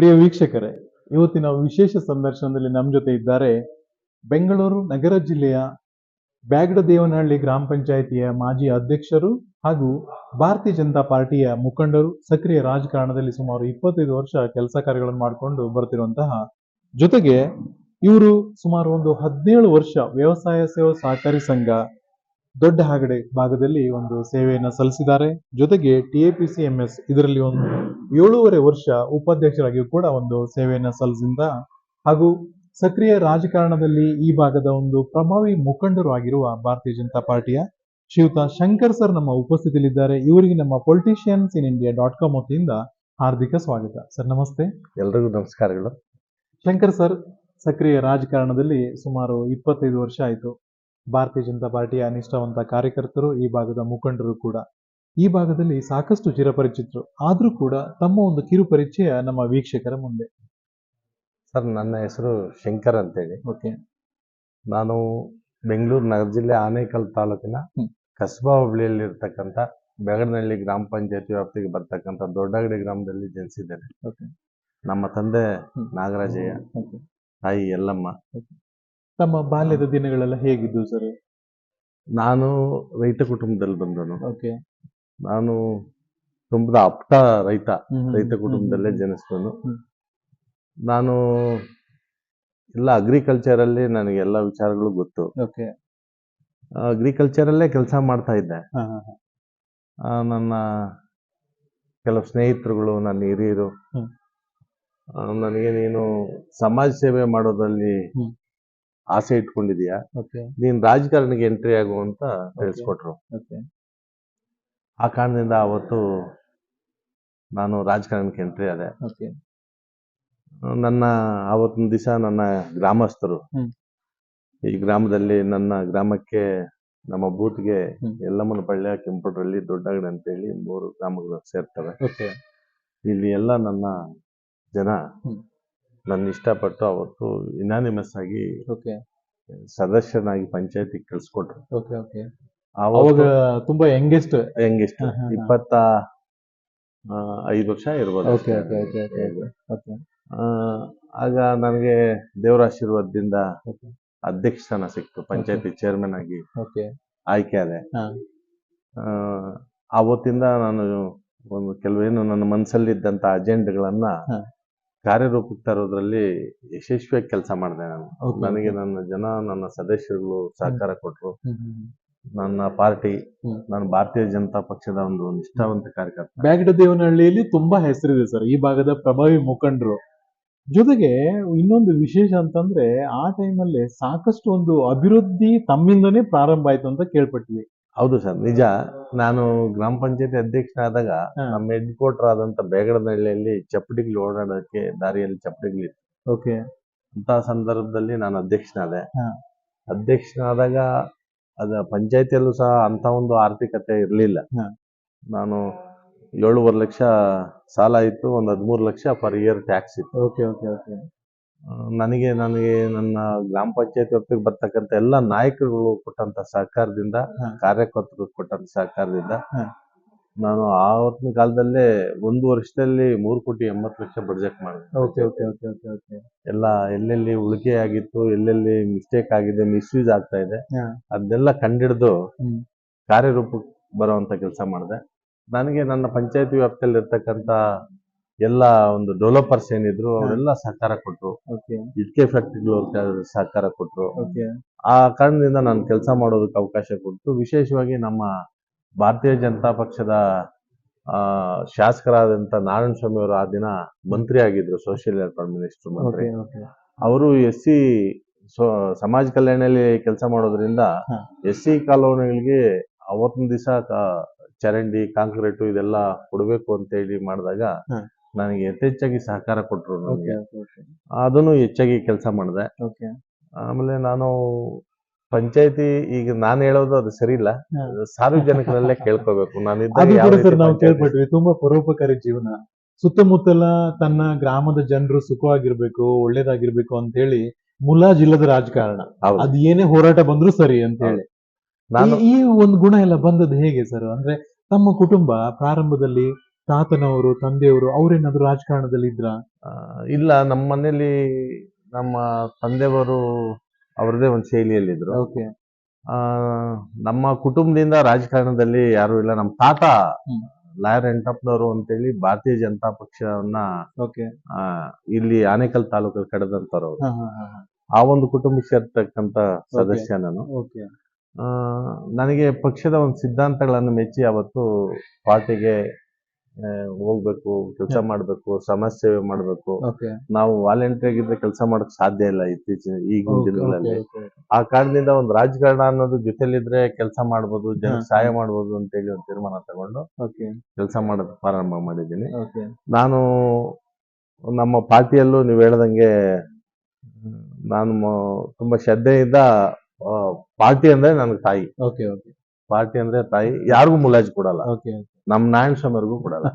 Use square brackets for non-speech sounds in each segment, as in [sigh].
ಪ್ರಿಯ ವೀಕ್ಷಕರೇ, ಇವತ್ತಿನ ವಿಶೇಷ ಸಂದರ್ಶನದಲ್ಲಿ ನಮ್ಮ ಜೊತೆ ಇದ್ದಾರೆ ಬೆಂಗಳೂರು ನಗರ ಜಿಲ್ಲೆಯ ಬ್ಯಾಗಡದೇವನಹಳ್ಳಿ ಗ್ರಾಮ ಪಂಚಾಯಿತಿಯ ಮಾಜಿ ಅಧ್ಯಕ್ಷರು ಹಾಗೂ ಭಾರತೀಯ ಜನತಾ ಪಾರ್ಟಿಯ ಮುಖಂಡರು. ಸಕ್ರಿಯ ರಾಜಕಾರಣದಲ್ಲಿ ಸುಮಾರು ಇಪ್ಪತ್ತೈದು ವರ್ಷ ಕೆಲಸ ಕಾರ್ಯಗಳನ್ನು ಮಾಡಿಕೊಂಡು ಬರ್ತಿರುವಂತಹ ಜೊತೆಗೆ ಇವರು ಸುಮಾರು ಒಂದು ಹದಿನೇಳು ವರ್ಷ ವ್ಯವಸಾಯ ಸೇವಾ ಸಹಕಾರಿ ಸಂಘ ದೊಡ್ಡ ಹಾಗಡೆ ಭಾಗದಲ್ಲಿ ಒಂದು ಸೇವೆಯನ್ನು ಸಲ್ಲಿಸಿದ್ದಾರೆ. ಜೊತೆಗೆ ಟಿಎಪಿಸಿ ಎಂಎಸ್ ಇದರಲ್ಲಿ ಒಂದು ಏಳೂವರೆ ವರ್ಷ ಉಪಾಧ್ಯಕ್ಷರಾಗಿಯೂ ಕೂಡ ಒಂದು ಸೇವೆಯನ್ನು ಸಲ್ಲಿಸಿದ ಹಾಗೂ ಸಕ್ರಿಯ ರಾಜಕಾರಣದಲ್ಲಿ ಈ ಭಾಗದ ಒಂದು ಪ್ರಭಾವಿ ಮುಖಂಡರು ಆಗಿರುವ ಭಾರತೀಯ ಜನತಾ ಪಾರ್ಟಿಯ ಶ್ರೀಯುತ ಶಂಕರ್ ಸರ್ ನಮ್ಮ ಉಪಸ್ಥಿತಿಯಲ್ಲಿದ್ದಾರೆ. ಇವರಿಗೆ ನಮ್ಮ politicians in India dot com ವತಿಯಿಂದ ಹಾರ್ದಿಕ ಸ್ವಾಗತ. ಸರ್ ನಮಸ್ತೆ. ಎಲ್ರಿಗೂ ನಮಸ್ಕಾರಗಳು. ಶಂಕರ್ ಸರ್ ಸಕ್ರಿಯ ರಾಜಕಾರಣದಲ್ಲಿ ಸುಮಾರು ಇಪ್ಪತ್ತೈದು ವರ್ಷ ಆಯಿತು. ಭಾರತೀಯ ಜನತಾ ಪಾರ್ಟಿಯ ಅನಿಷ್ಠಾವಂತ ಕಾರ್ಯಕರ್ತರು ಈ ಭಾಗದ ಮುಖಂಡರು ಕೂಡ. ಈ ಭಾಗದಲ್ಲಿ ಸಾಕಷ್ಟು ಚಿರಪರಿಚಿತರು. ಆದ್ರೂ ಕೂಡ ತಮ್ಮ ಒಂದು ಕಿರು ಪರಿಚಯ ನಮ್ಮ ವೀಕ್ಷಕರ ಮುಂದೆ. ಸರ್ ನನ್ನ ಹೆಸರು ಶಂಕರ್ ಅಂತೇಳಿ. ಓಕೆ. ನಾನು ಬೆಂಗಳೂರು ನಗರ ಜಿಲ್ಲೆ ಆನೇಕಲ್ ತಾಲೂಕಿನ ಕಸಬಾ ಕಸ್ಬಾ ಹೋಬಳಿಯಲ್ಲಿ ಇರ್ತಕ್ಕಂಥ ಬೆಗಡನಹಳ್ಳಿ ಗ್ರಾಮ ಪಂಚಾಯತಿ ವ್ಯಾಪ್ತಿಗೆ ಬರ್ತಕ್ಕಂಥ ದೊಡ್ಡಗಡಿ ಗ್ರಾಮದಲ್ಲಿ ಜನಿಸಿದ್ದೇನೆ. ಓಕೆ. ನಮ್ಮ ತಂದೆ ನಾಗರಾಜಯ್ಯ. ತಾಯಿ ಯಲ್ಲಮ್ಮ. ತಮ್ಮ ಬಾಲ್ಯದ ದಿನಗಳೆಲ್ಲ ಹೇಗಿದ್ದು ಸರ್ ನಾನು ರೈತ ಕುಟುಂಬದಲ್ಲಿ ಬಂದನು ಓಕೆ ನಾನು ತುಂಬದ ಅಪ್ತ ರೈತ ರೈತ ಕುಟುಂಬದಲ್ಲೇ ಜನಿಸಿದನು. ನಾನು ಎಲ್ಲ ಅಗ್ರಿಕಲ್ಚರಲ್ಲಿ ನನಗೆ ಎಲ್ಲ ವಿಚಾರಗಳು ಗೊತ್ತು ಓಕೆ ಅಗ್ರಿಕಲ್ಚರಲ್ಲೇ ಕೆಲಸ ಮಾಡ್ತಾ ಇದ್ದೆ. ನನ್ನ ಕೆಲವು ಸ್ನೇಹಿತರುಗಳು ನನ್ನ ಹಿರಿಯರು. ನನಗೆ ನೀನು ಸಮಾಜ ಸೇವೆ ಮಾಡೋದ್ರಲ್ಲಿ. ಆಸೆ ಇಟ್ಕೊಂಡಿದೀಯ? ಓಕೆ ನೀನು ರಾಜಕಾರಣಿಗೆ ಎಂಟ್ರಿ ಆಗು ಅಂತ ತಿಳಿಸ್ಕೊಟ್ರು. ಓಕೆ ಆ ಕಾರಣದಿಂದ ಅವತ್ತು ನಾನು ರಾಜಕಾರಣಕ್ಕೆ ಎಂಟ್ರಿ ಆದೆ. ಓಕೆ ನನ್ನ ಆವತ್ತಿನ ದಿವಸ ನನ್ನ ಗ್ರಾಮಸ್ಥರು. ಈ ಗ್ರಾಮದಲ್ಲಿ ನನ್ನ ಗ್ರಾಮಕ್ಕೆ ನಮ್ಮ ಬೂತ್ಗೆ ಎಲ್ಲಮ್ಮನ ಬಳ್ಳಿಯ ಕೆಂಪಡ್ರಲ್ಲಿ ದೊಡ್ಡಗಡೆ ಅಂತೇಳಿ ಮೂರು ಗ್ರಾಮಗಳು ಸೇರ್ತವೆ. ಇಲ್ಲಿ ಎಲ್ಲ ನನ್ನ ಜನ. ನನ್ನ ಇಷ್ಟಪಟ್ಟು ಅವತ್ತು ಇನಾನಿಮಸ್ ಆಗಿ ಓಕೆ ಸದಸ್ಯನಾಗಿ ಪಂಚಾಯತಿ ಕಳ್ಸಿಕೊಟ್ರು. ಓಕೆ ಓಕೆ ಅವಾಗ ತುಂಬಾ ಯಂಗೆಸ್ಟ್ ಯಂಗೆಸ್ಟ್. ಇಪ್ಪತ್ತ ಐದು ವರ್ಷ ಇರ್ಬೋದು okay okay okay okay okay ಆ, ಆಗ ನನಗೆ ದೇವರ ಆಶೀರ್ವಾದದಿಂದ ಅಧ್ಯಕ್ಷ ಸ್ಥಾನ ಸಿಕ್ತು ಪಂಚಾಯತಿ ಚೇರ್ಮನ್ ಆಗಿ ಓಕೆ ಆಯ್ಕೆ ಆದೆ. ಆವತ್ತಿಂದ ನಾನು ಒಂದು ಕೆಲವೇನು ನನ್ನ ಮನಸ್ಸಲ್ಲಿದ್ದಂತ ಅಜೆಂಡ್ಗಳನ್ನ. ಕಾರ್ಯರೂಪಕ್ಕೆ ತರೋದ್ರಲ್ಲಿ ಯಶಸ್ವಿಯಾಗಿ ಕೆಲಸ ಮಾಡಿದೆ ನಾನು. ನನಗೆ ನನ್ನ ಜನ ನನ್ನ ಸದಸ್ಯರುಗಳು ಸಹಕಾರ ಕೊಟ್ಟರು. ನನ್ನ ಪಾರ್ಟಿ. ನಾನು ಭಾರತೀಯ ಜನತಾ ಪಕ್ಷದ ಒಂದು ನಿಷ್ಠಾವಂತ ಕಾರ್ಯಕರ್ತ. ಬ್ಯಾಗಡದೇವನಹಳ್ಳಿಯಲ್ಲಿ ತುಂಬಾ ಹೆಸರಿದೆ ಸರ್. ಈ ಭಾಗದ ಪ್ರಭಾವಿ ಮುಖಂಡರು. ಜೊತೆಗೆ ಇನ್ನೊಂದು ವಿಶೇಷ ಅಂತಂದ್ರೆ ಆ ಟೈಮಲ್ಲಿ ಸಾಕಷ್ಟು ಒಂದು ಅಭಿವೃದ್ಧಿ ತಮ್ಮಿಂದನೇ ಪ್ರಾರಂಭ ಆಯ್ತು ಅಂತ ಕೇಳ್ಪಟ್ವಿ ಹೌದು ಸರ್ ನಿಜ. ನಾನು ಗ್ರಾಮ ಪಂಚಾಯತಿ ಅಧ್ಯಕ್ಷನಾದಾಗ ಆದಾಗ ನಮ್ಮ ಹೆಡ್ ಕ್ವಾರ್ಟರ್ ಆದಂತ ಬೇಗಡನಹಳ್ಳಿಯಲ್ಲಿ ಚಪ್ಪಡಿಗಳು ಓಡಾಡೋಕೆ ದಾರಿಯಲ್ಲಿ ಚಪ್ಪಡಿಗಳು ಓಕೆ. ಅಂತ ಸಂದರ್ಭದಲ್ಲಿ ನಾನು ಅಧ್ಯಕ್ಷನಾದೆ. ಅಧ್ಯಕ್ಷನಾದಾಗ ಅದ ಪಂಚಾಯತಿಯಲ್ಲೂ ಸಹ ಅಂತ ಒಂದು ಆರ್ಥಿಕತೆ ಇರಲಿಲ್ಲ. ನಾನು ಏಳುವರೆ ಲಕ್ಷ ಸಾಲ ಇತ್ತು ಒಂದು ಹದಿಮೂರು ಲಕ್ಷ ಪರ್ ಇಯರ್ ಟ್ಯಾಕ್ಸ್ ಇತ್ತು. Okay okay okay. ನನಗೆ ನನಗೆ ನನ್ನ ಗ್ರಾಮ ಪಂಚಾಯತ್ ವ್ಯಾಪ್ತಿಗೆ ಬರ್ತಕ್ಕಂಥ ಎಲ್ಲ ನಾಯಕರುಗಳು ಕೊಟ್ಟಂತ ಸಹಕಾರದಿಂದ. ಕಾರ್ಯಕರ್ತರು ಕೊಟ್ಟಂತ ಸಹಕಾರದಿಂದ. ನಾನು ಆವತ್ತಿನ ಕಾಲದಲ್ಲೇ ಒಂದು ವರ್ಷದಲ್ಲಿ ಮೂರು ಕೋಟಿ ಎಂಬತ್ತು ಲಕ್ಷ ಬಡ್ಜೆಟ್ ಮಾಡಿದೆ ಎಲ್ಲ ಎಲ್ಲೆಲ್ಲಿ ಉಳಿಕೆ ಆಗಿತ್ತು ಎಲ್ಲೆಲ್ಲಿ ಮಿಸ್ಟೇಕ್ ಆಗಿದೆ ಮಿಸ್ಯೂಸ್ ಆಗ್ತಾ ಇದೆ. ಅದನ್ನೆಲ್ಲ ಕಂಡಿಡಿದು. ಕಾರ್ಯರೂಪಕ್ಕೆ ಬರುವಂತ ಕೆಲಸ ಮಾಡಿದೆ ನನಗೆ ನನ್ನ ಪಂಚಾಯತಿ ವ್ಯಾಪ್ತಿಯಲ್ಲಿ ಇರ್ತಕ್ಕಂಥ ಎಲ್ಲ ಒಂದು ಡೆವಲಪರ್ಸ್ ಏನಿದ್ರು ಅವರೆಲ್ಲ ಸಹಕಾರ ಕೊಟ್ರು. ಇಟ್ಕೆ ಫ್ಯಾಕ್ಟ್ರಿಗಳು ಸಹಕಾರ ಕೊಟ್ರು. ಓಕೆ ಆ ಕಾರಣದಿಂದ ನಾನು ಕೆಲಸ ಮಾಡೋದಕ್ಕೆ ಅವಕಾಶ ಕೊಟ್ಟು ವಿಶೇಷವಾಗಿ ನಮ್ಮ ಭಾರತೀಯ ಜನತಾ ಪಕ್ಷದ ಆ, ಶಾಸಕರಾದಂಥ ನಾರಾಯಣ ಸ್ವಾಮಿ ಅವರು ಆ ದಿನ ಮಂತ್ರಿ ಆಗಿದ್ರು ಸೋಷಿಯಲ್ ವೆಲ್ಫೇರ್ ಮಿನಿಸ್ಟರ್ ಮಂತ್ರಿ. ಅವರು ಎಸ್ ಸಿ ಸಮಾಜ ಕಲ್ಯಾಣದಲ್ಲಿ ಕೆಲಸ ಮಾಡೋದ್ರಿಂದ. ಎಸ್ ಸಿ ಕಾಲೋನಿಗಳಿಗೆ ಅವತ್ತಿನ ದಿವಸ ಚರಂಡಿ ಕಾಂಕ್ರೀಟು ಇದೆಲ್ಲ ಕೊಡಬೇಕು ಅಂತ ಹೇಳಿ ಮಾಡಿದಾಗ. ನನಗೆ ಯಥೇಚ್ಛಾಗಿ ಸಹಕಾರ ಕೊಟ್ಟರು ನನಗೆ. ಅದನ್ನು ಹೆಚ್ಚಾಗಿ ಕೆಲಸ ಮಾಡಿದೆ. ಆಮೇಲೆ ನಾನು ಪಂಚಾಯತಿ ಈಗ ನಾನು ಹೇಳೋದು ಅದು ಸರಿ ಇಲ್ಲ ಸಾರ್ವಜನಿಕರಲ್ಲೇ [laughs] ಕೇಳ್ಕೋಬೇಕು. ನಾನು ಕೇಳ್ಪಟ್ವಿ. ತುಂಬಾ ಪರೋಪಕಾರಿ ಜೀವನ. ಸುತ್ತಮುತ್ತಲ ತನ್ನ ಗ್ರಾಮದ ಜನರು ಸುಖವಾಗಿರ್ಬೇಕು ಒಳ್ಳೇದಾಗಿರ್ಬೇಕು ಅಂತ ಹೇಳಿ ಮುಲಾಜಿಲ್ಲದ ರಾಜಕಾರಣ. ಅದ್ ಏನೇ ಹೋರಾಟ ಬಂದ್ರು ಸರಿ ಅಂತ ಹೇಳಿ ನಾನು ಈ- ಈ ಒಂದು ಗುಣ ಎಲ್ಲ ಬಂದದ್ದು ಹೇಗೆ ಸರ್? ಅಂದ್ರೆ ತಮ್ಮ ಕುಟುಂಬ ಪ್ರಾರಂಭದಲ್ಲಿ ತಾತನವರು ತಂದೆಯವರು ಅವ್ರೇನಾದ್ರು ರಾಜಕಾರಣದಲ್ಲಿ ಇದ್ರ? ಇಲ್ಲ ನಮ್ಮ ಮನೇಲಿ ನಮ್ಮ ತಂದೆಯವರು ಅವರದೇ ಒಂದು ಶೈಲಿಯಲ್ಲಿದ್ರು. ಓಕೆ. ಆ, ನಮ್ಮ ಕುಟುಂಬದಿಂದ ರಾಜಕಾರಣದಲ್ಲಿ ಯಾರು ಇಲ್ಲ. ನಮ್ಮ ತಾತ. ಲಾಯರ್ ಎಂಟಪ್ಪನವರು ಅಂತೇಳಿ ಭಾರತೀಯ ಜನತಾ ಪಕ್ಷವನ್ನ ಓಕೆ. ಇಲ್ಲಿ ಆನೇಕಲ್ ತಾಲೂಕಲ್ಲಿ ಹಾ ಆ ಒಂದು ಕುಟುಂಬಕ್ಕೆ ಸೇರ್ತಕ್ಕಂತ ಸದಸ್ಯ ನಾನು. ಓಕೆ. ಆ, ನನಗೆ ಪಕ್ಷದ ಒಂದು ಸಿದ್ಧಾಂತಗಳನ್ನು ಮೆಚ್ಚಿ ಅವತ್ತು ಪಾರ್ಟಿಗೆ ಹೋಗ್ಬೇಕು ಕೆಲಸ ಮಾಡ್ಬೇಕು ಸಮಾಜ ಸೇವೆ ಮಾಡ್ಬೇಕು. ನಾವು ವಾಲಂಟಿಯರ್ ಆಗಿದ್ರೆ ಕೆಲಸ ಮಾಡಕ್ ಸಾಧ್ಯ ಇಲ್ಲ ಇತ್ತೀಚಿನ ಈಗಿನ ದಿನಗಳಲ್ಲಿ. ಆ ಕಾರಣದಿಂದ ಒಂದು ರಾಜಕಾರಣ ಅನ್ನೋದು ಜೊತೆಲಿದ್ರೆ ಕೆಲಸ ಮಾಡ್ಬೋದು ಜನ. ಸಹಾಯ ಮಾಡ್ಬೋದು ಅಂತೇಳಿ ಒಂದು ತೀರ್ಮಾನ ತಗೊಂಡು ಕೆಲಸ ಮಾಡೋದು ಪ್ರಾರಂಭ ಮಾಡಿದ್ದೀನಿ. ನಾನು ನಮ್ಮ ಪಾರ್ಟಿಯಲ್ಲೂ ನೀವು ಹೇಳ್ದಂಗೆ ನಾನು ತುಂಬಾ ಶ್ರದ್ಧೆಯಿಂದ ಪಾರ್ಟಿ ಅಂದ್ರೆ ನನ್ಗೆ ತಾಯಿ. Okay okay. ಪಾರ್ಟಿ ಅಂದ್ರೆ ತಾಯಿ ಯಾರಿಗೂ ಮುಲಾಜ್ ಕೊಡಲ್ಲ. ನಮ್ಮ ನಾರಾಯಣ ಸ್ವಾಮಿಯವ್ರಿಗೂ ಕೊಡಲ್ಲ.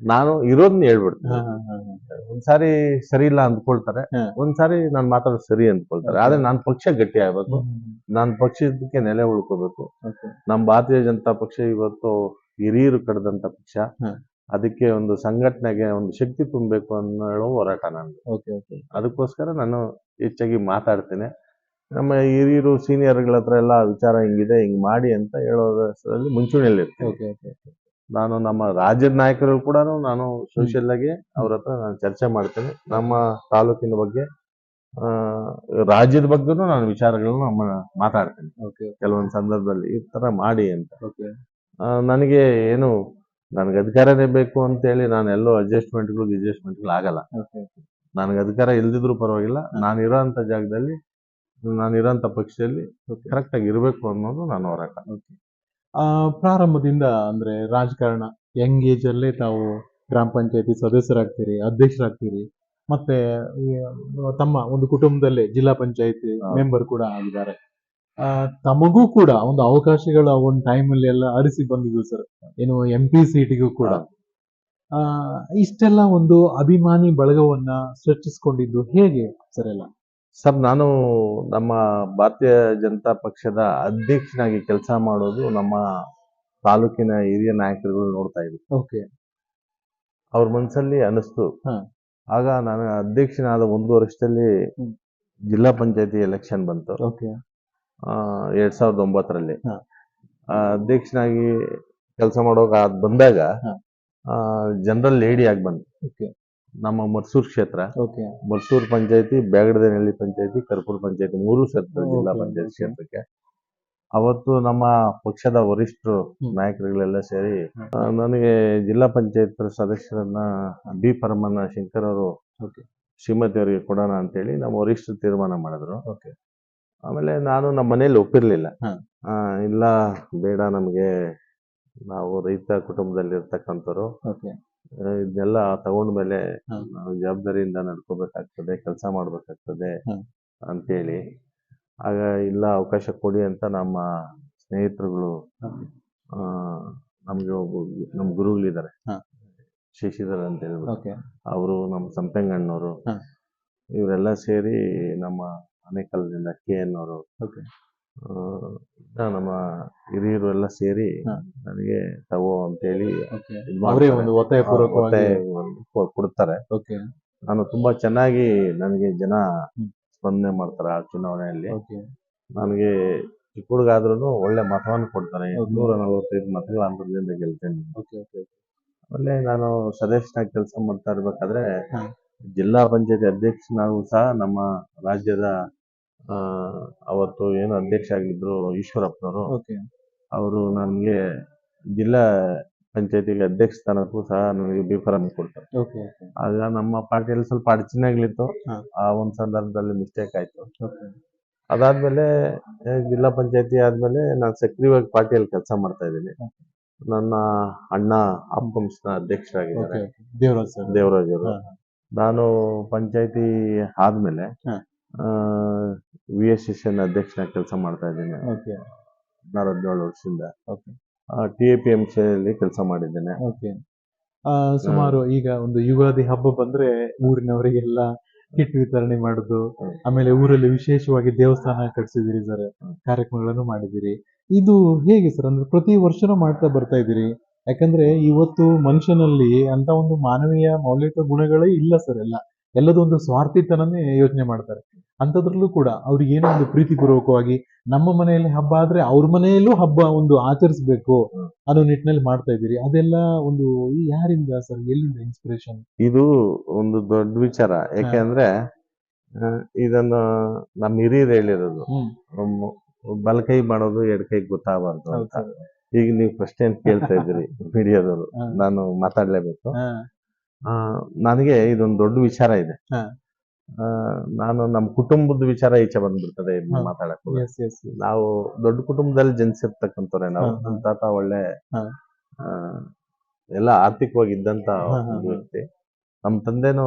ನಾನು ಇರೋದನ್ನ ಹೇಳ್ಬಿಡ್ತೀನಿ. ಒಂದ್ಸಾರಿ ಸರಿ ಇಲ್ಲ ಅಂದ್ಕೊಳ್ತಾರೆ. ಒಂದ್ಸಾರಿ ನಾನು ಮಾತಾಡೋದು ಸರಿ ಅಂದ್ಕೊಳ್ತಾರೆ. ಆದ್ರೆ ನಾನ್ ಪಕ್ಷ ಗಟ್ಟಿ ಆಗ್ಬೇಕು. ಹ್ಮ್. ಪಕ್ಷಕ್ಕೆ ನೆಲೆ ಉಳ್ಕೋಬೇಕು. ನಮ್ ನಮ್ಮ ಭಾರತೀಯ ಜನತಾ ಪಕ್ಷ ಇವತ್ತು ಹಿರಿಯರು ಕಡ್ದಂತ ಪಕ್ಷ. ಅದಕ್ಕೆ ಒಂದು ಸಂಘಟನೆಗೆ ಒಂದು ಶಕ್ತಿ ತುಂಬಬೇಕು ಅನ್ನೋ ಹೋರಾಟ ನಾನು ಓಕೆ ಓಕೆ. ಅದಕ್ಕೋಸ್ಕರ ನಾನು ಹೆಚ್ಚಾಗಿ ಮಾತಾಡ್ತೇನೆ. ನಮ್ಮ ಹಿರಿಯರು ಸೀನಿಯರ್ಗಳ ಹತ್ರ ಎಲ್ಲ ವಿಚಾರ ಹಿಂಗಿದೆ ಹಿಂಗ್ ಮಾಡಿ ಅಂತ ಹೇಳೋದ್ರಲ್ಲಿ ಮುಂಚೂಣಿಯಲ್ಲಿ ಓಕೆ ಓಕೆ ನಾನು ನಮ್ಮ ರಾಜ್ಯದ ನಾಯಕರು ಕೂಡ ನಾನು ಸೋಷಿಯಲ್ ಆಗಿ ಅವ್ರ ಹತ್ರ ನಾನು ಚರ್ಚೆ ಮಾಡ್ತೇನೆ. ನಮ್ಮ ತಾಲೂಕಿನ ಬಗ್ಗೆ ಆ, ರಾಜ್ಯದ ಬಗ್ಗೆನೂ ನಾನು ವಿಚಾರಗಳನ್ನ ನಮ್ಮ ಮಾತಾಡ್ತೇನೆ. ಓಕೆ ಕೆಲವೊಂದು ಸಂದರ್ಭದಲ್ಲಿ ಈ ತರ ಮಾಡಿ ಅಂತ. ಓಕೆ. ಆ, ನನಗೆ ಏನು ನನಗೆ ಅಧಿಕಾರನೇ ಬೇಕು ಅಂತೇಳಿ ನಾನು ಎಲ್ಲೋ ಅಡ್ಜಸ್ಟ್ಮೆಂಟ್ಗಳು ಅಡ್ಜಸ್ಟ್ಮೆಂಟ್ಗಳು ಆಗಲ್ಲ. ಓಕೆ ನನಗೆ ಅಧಿಕಾರ ಇಲ್ದಿದ್ರು ಪರವಾಗಿಲ್ಲ. ನಾನು ಇರೋಂಥ ಜಾಗದಲ್ಲಿ ನಾನು ಇರೋಂಥ ಪಕ್ಷದಲ್ಲಿ ಕರೆಕ್ಟ್ ಆಗಿ ಇರಬೇಕು ಅನ್ನೋದು ನಾನು ಹೋರಾಟ ಆ, ಪ್ರಾರಂಭದಿಂದ ಅಂದ್ರೆ ರಾಜಕಾರಣ ಯಂಗ್ ಏಜ್ ಅಲ್ಲೇ ತಾವು ಗ್ರಾಮ ಪಂಚಾಯತಿ ಸದಸ್ಯರಾಗ್ತೀರಿ ಅಧ್ಯಕ್ಷರಾಗ್ತೀರಿ ಮತ್ತೆ ತಮ್ಮ ಒಂದು ಕುಟುಂಬದಲ್ಲೇ ಜಿಲ್ಲಾ ಪಂಚಾಯತಿ. ಮೆಂಬರ್ ಕೂಡ ಆಗಿದ್ದಾರೆ. ತಮಗೂ ಕೂಡ ಒಂದು ಅವಕಾಶಗಳ ಒಂದು ಟೈಮ್ ಅಲ್ಲಿ ಎಲ್ಲ ಅರಿಸಿ ಬಂದಿದ್ವು ಸರ್ ಏನು ಎಂ ಪಿ ಸೀಟಿಗೂ ಕೂಡ. ಆ, ಇಷ್ಟೆಲ್ಲ ಒಂದು ಅಭಿಮಾನಿ ಬಳಗವನ್ನ ಸೃಷ್ಟಿಸ್ಕೊಂಡಿದ್ದು ಹೇಗೆ ಸರ್ ಎಲ್ಲ? ಸರ್ ನಾನು ನಮ್ಮ ಭಾರತೀಯ ಜನತಾ ಪಕ್ಷದ ಅಧ್ಯಕ್ಷನಾಗಿ ಕೆಲಸ ಮಾಡೋದು ನಮ್ಮ ತಾಲೂಕಿನ ಹಿರಿಯ ನಾಯಕರುಗಳು ನೋಡ್ತಾ ಇದ್ವಿ ಓಕೆ ಅವ್ರ ಮನಸ್ಸಲ್ಲಿ ಅನಿಸ್ತು ಹಾ. ಆಗ ನಾನು ಅಧ್ಯಕ್ಷನಾದ ಒಂದು ವರ್ಷದಲ್ಲಿ ಹ್ಮ್. ಜಿಲ್ಲಾ ಪಂಚಾಯತಿ ಎಲೆಕ್ಷನ್ ಬಂತು ಓಕೆ ಆ, ಎರಡ್ ಸಾವಿರದ ಒಂಬತ್ತರಲ್ಲಿ ಹಾ. ಆ, ಅಧ್ಯಕ್ಷನಾಗಿ ಕೆಲಸ ಮಾಡೋಕ ಬಂದಾಗ ಹಾ. ಜನರಲ್ ಲೇಡಿ ಆಗಿ ಬಂತು ಓಕೆ ನಮ್ಮ ಮರ್ಸೂರ್ ಕ್ಷೇತ್ರ. ಓಕೆ. ಮರ್ಸೂರ್ ಪಂಚಾಯತಿ ಬ್ಯಾಗಡದೇನಹಳ್ಳಿ ಪಂಚಾಯತಿ ಕರ್ಪೂರ್ ಪಂಚಾಯತಿ ಮೂರು ಕ್ಷೇತ್ರ ಜಿಲ್ಲಾ ಪಂಚಾಯತ್ ಕ್ಷೇತ್ರಕ್ಕೆ. ಅವತ್ತು ನಮ್ಮ ಪಕ್ಷದ ವರಿಷ್ಠರು. ನಾಯಕರುಗಳೆಲ್ಲ ಸೇರಿ ನನಗೆ ಜಿಲ್ಲಾ ಪಂಚಾಯತ್ ಸದಸ್ಯರನ್ನ ಬಿ ಪರಮಣ್ಣ ಶಂಕರ್ ಅವರು ಓಕೆ. ಶ್ರೀಮತಿ ಅವರಿಗೆ ಕೊಡೋಣ ಅಂತೇಳಿ ನಮ್ಮ ವರಿಷ್ಠರು ತೀರ್ಮಾನ ಮಾಡಿದ್ರು. ಓಕೆ. ಆಮೇಲೆ ನಾನು ನಮ್ಮ ಮನೇಲಿ ಒಪ್ಪಿರ್ಲಿಲ್ಲ. ಇಲ್ಲ ಬೇಡ ನಮಗೆ ನಾವು ರೈತ ಕುಟುಂಬದಲ್ಲಿ ಇರ್ತಕ್ಕಂಥವ್ರು ಇದನ್ನೆಲ್ಲ ತಗೊಂಡ ಮೇಲೆ ನಾವು ಜವಾಬ್ದಾರಿಯಿಂದ ನಡ್ಕೋಬೇಕಾಗ್ತದೆ ಕೆಲಸ ಮಾಡ್ಬೇಕಾಗ್ತದೆ ಅಂತ ಅಂತೇಳಿ. ಆಗ ಇಲ್ಲ ಅವಕಾಶ ಕೊಡಿ ಅಂತ ನಮ್ಮ ಸ್ನೇಹಿತರುಗಳು ಹಾ. ಆ, ನಮ್ಗೆ ಒಬ್ಬ ನಮ್ಮ ಗುರುಗಳಿದ್ದಾರೆ. ಹಾ. ಶಶಿಧರ್ ಅಂತ ಹೇಳ್ಬಿಟ್ಟು. ಓಕೆ. ಅವರು ನಮ್ಮ ಸಂಪಂಗಣ್ಣವರು ಹಾ. ಇವರೆಲ್ಲ ಸೇರಿ ನಮ್ಮ ಅನೇಕಲ್ದಿಂದ ಕೆ ಎನ್ ಅವರು ಓಕೆ. ನಮ್ಮ ಹಿರಿಯರು ಎಲ್ಲ ಸೇರಿ ನನಗೆ ತಗೋ ಅಂತ ಹೇಳಿ ಇದ್ ಅವರೇ ಒಂದು ಒತ್ತಾಯ ಪೂರ್ವಕವಾಗಿ ಒತ್ತಾಯ ಕೊ- ಕೊಡ್ತಾರೆ. ಓಕೆ ನಾನು ತುಂಬಾ ಚೆನ್ನಾಗಿ ನನಗೆ ಜನ ಹ್ಮ್. ಸ್ಪಂದನೆ ಮಾಡ್ತಾರೆ ಆ ಚುನಾವಣೆಯಲ್ಲಿ. ಓಕೆ ನನಗೆ ಚಿಕ್ಕ ಒಳ್ಳೆ ಮತವನ್ನು ಕೊಡ್ತಾರೆ. Okay. ನೂರ ನಲವತ್ತೈದು ಮತಗಳ ಅಂತರದಿಂದ ಗೆಲ್ತೇನೆ. ಓಕೆ ಓಕೆ ಆಮೇಲೆ ನಾನು ಸದಸ್ಯನಾಗಿ ಕೆಲಸ ಮಾಡ್ತಾ ಇರ್ಬೇಕಾದ್ರೆ ಹಾ. ಜಿಲ್ಲಾ ಪಂಚಾಯತಿ ಅಧ್ಯಕ್ಷನಾಗೂ ಸಹ ನಮ್ಮ ರಾಜ್ಯದ ಆ, ಅವತ್ತು ಏನು ಅಧ್ಯಕ್ಷ ಆಗಿದ್ರು ಈಶ್ವರಪ್ಪನವರು. ಓಕೆ. ಅವರು ನನಗೆ ಜಿಲ್ಲಾ ಪಂಚಾಯತಿಗೆ ಅಧ್ಯಕ್ಷ ಸ್ಥಾನಕ್ಕೂ ಸಹ ನನಗೆ ಬಿಫಾರಂ ಕೊಡ್ತಾರೆ. ಓಕೆ ಆಗ ನಮ್ಮ ಪಾರ್ಟಿಯಲ್ಲಿ ಸ್ವಲ್ಪ ಅಡಚಣೆಗಳಿತ್ತು ಹಾ. ಆ ಒಂದು ಸಂದರ್ಭದಲ್ಲಿ ಮಿಸ್ಟೇಕ್ ಆಯ್ತು. ಓಕೆ. ಅದಾದ್ಮೇಲೆ ಆ, ಜಿಲ್ಲಾ ಪಂಚಾಯತಿ ಆದ್ಮೇಲೆ ನಾನು ಸಕ್ರಿಯವಾಗಿ ಪಾರ್ಟಿಯಲ್ಲಿ ಕೆಲಸ ಮಾಡ್ತಾ ಇದ್ದೀನಿ. ನನ್ನ ಅಣ್ಣ ಅಪ್ಕಂಸ್ನ ಅಧ್ಯಕ್ಷರಾಗಿದ್ದಾರೆ. Okay Devaraj sir. ದೇವರಾಜ್ ಅವರು. ಹಾ. ನಾನು ಪಂಚಾಯತಿ ಆದ್ಮೇಲೆ ಹಾ. ವಿ ಎಸ್ ಎನ್ ಅಧ್ಯಕ್ಷನ ಕೆಲಸ ಮಾಡ್ತಾ ಇದ್ದೀನಿ. ಓಕೆ ಹದಿನಾರು ಹದಿನೇಳು ವರ್ಷದಿಂದ. Okay T A P M ಸಿಯಲ್ಲಿ ಕೆಲಸ ಮಾಡಿದ್ದೇನೆ. ಓಕೆ ಸುಮಾರು ಈಗ ಒಂದು ಯುಗಾದಿ ಹಬ್ಬ ಬಂದ್ರೆ ಊರಿನವರಿಗೆಲ್ಲ ಕಿಟ್ ವಿತರಣೆ ಮಾಡುದು ಆಮೇಲೆ ಊರಲ್ಲಿ ವಿಶೇಷವಾಗಿ ದೇವಸ್ಥಾನ ಕಟ್ಸಿದಿರಿ ಸರ್ ಕಾರ್ಯಕ್ರಮಗಳನ್ನು ಮಾಡಿದಿರಿ. ಇದು ಹೇಗೆ ಸರ್ ಅಂದ್ರೆ ಪ್ರತಿ ವರ್ಷನೂ ಮಾಡ್ತಾ ಬರ್ತಾ ಇದ್ದೀರಿ? ಯಾಕಂದ್ರೆ ಇವತ್ತು ಮನುಷ್ಯನಲ್ಲಿ ಅಂತ ಒಂದು ಮಾನವೀಯ ಮೌಲಿಕ ಗುಣಗಳೇ ಇಲ್ಲ ಸರ್ ಎಲ್ಲ. ಎಲ್ಲದೂ ಒಂದು ಸ್ವಾರ್ಥಿತನನ್ನೇ ಯೋಚನೆ ಮಾಡ್ತಾರೆ. ಅಂಥದ್ರಲ್ಲೂ ಕೂಡ ಅವ್ರಿಗೆ ಏನೋ ಒಂದು ಪ್ರೀತಿಪೂರ್ವಕವಾಗಿ ನಮ್ಮ ಮನೆಯಲ್ಲಿ ಹಬ್ಬ ಆದ್ರೆ ಅವ್ರ ಮನೆಯಲ್ಲೂ ಹಬ್ಬ ಒಂದು ಆಚರಿಸ್ಬೇಕು. ಅನ್ನೋ ನಿಟ್ಟಿನಲ್ಲಿ ಮಾಡ್ತಾ ಇದ್ದೀರಿ. ಅದೆಲ್ಲ ಒಂದು ಯಾರಿಂದ ಸರ್ ಎಲ್ಲಿಂದ ಇನ್ಸ್ಪಿರೇಷನ್ ಇದು ಒಂದು ದೊಡ್ಡ ವಿಚಾರ. ಯಾಕೆಂದ್ರೆ ಇದನ್ನ ನಮ್ಮ ಹಿರಿಯರು ಹೇಳಿರೋದು. ಬಲಕೈ ಮಾಡೋದು ಎಡಕೈ ಗೊತ್ತಾಗಬಾರ್ದು ಅಂತ. ಈಗ ನೀವು ಪ್ರಶ್ನೆ ಕೇಳ್ತಾ ಇದ್ದೀರಿ [laughs] ಮೀಡಿಯಾದವರು. ನಾನು ಮಾತಾಡ್ಲೇಬೇಕು. ನನಗೆ ಇದೊಂದು ದೊಡ್ಡ ವಿಚಾರ ಇದೆ. ನಾನು ನಮ್ಮ ಕುಟುಂಬದ ವಿಚಾರ ಈಚೆ ಬಂದ್ಬಿಡ್ತದೆ. ಮಾತಾಡಕ್. ನಾವು ದೊಡ್ಡ ಕುಟುಂಬದಲ್ಲಿ ಜನಿಸಿರ್ತಕ್ಕಂಥವ್ರೆ ನಾವು. ನಮ್ಮ ತಾತ ಒಳ್ಳೆ ಎಲ್ಲ ಆರ್ಥಿಕವಾಗಿ ಇದ್ದಂತ. ವ್ಯಕ್ತಿ. ನಮ್ಮ ತಂದೆನೂ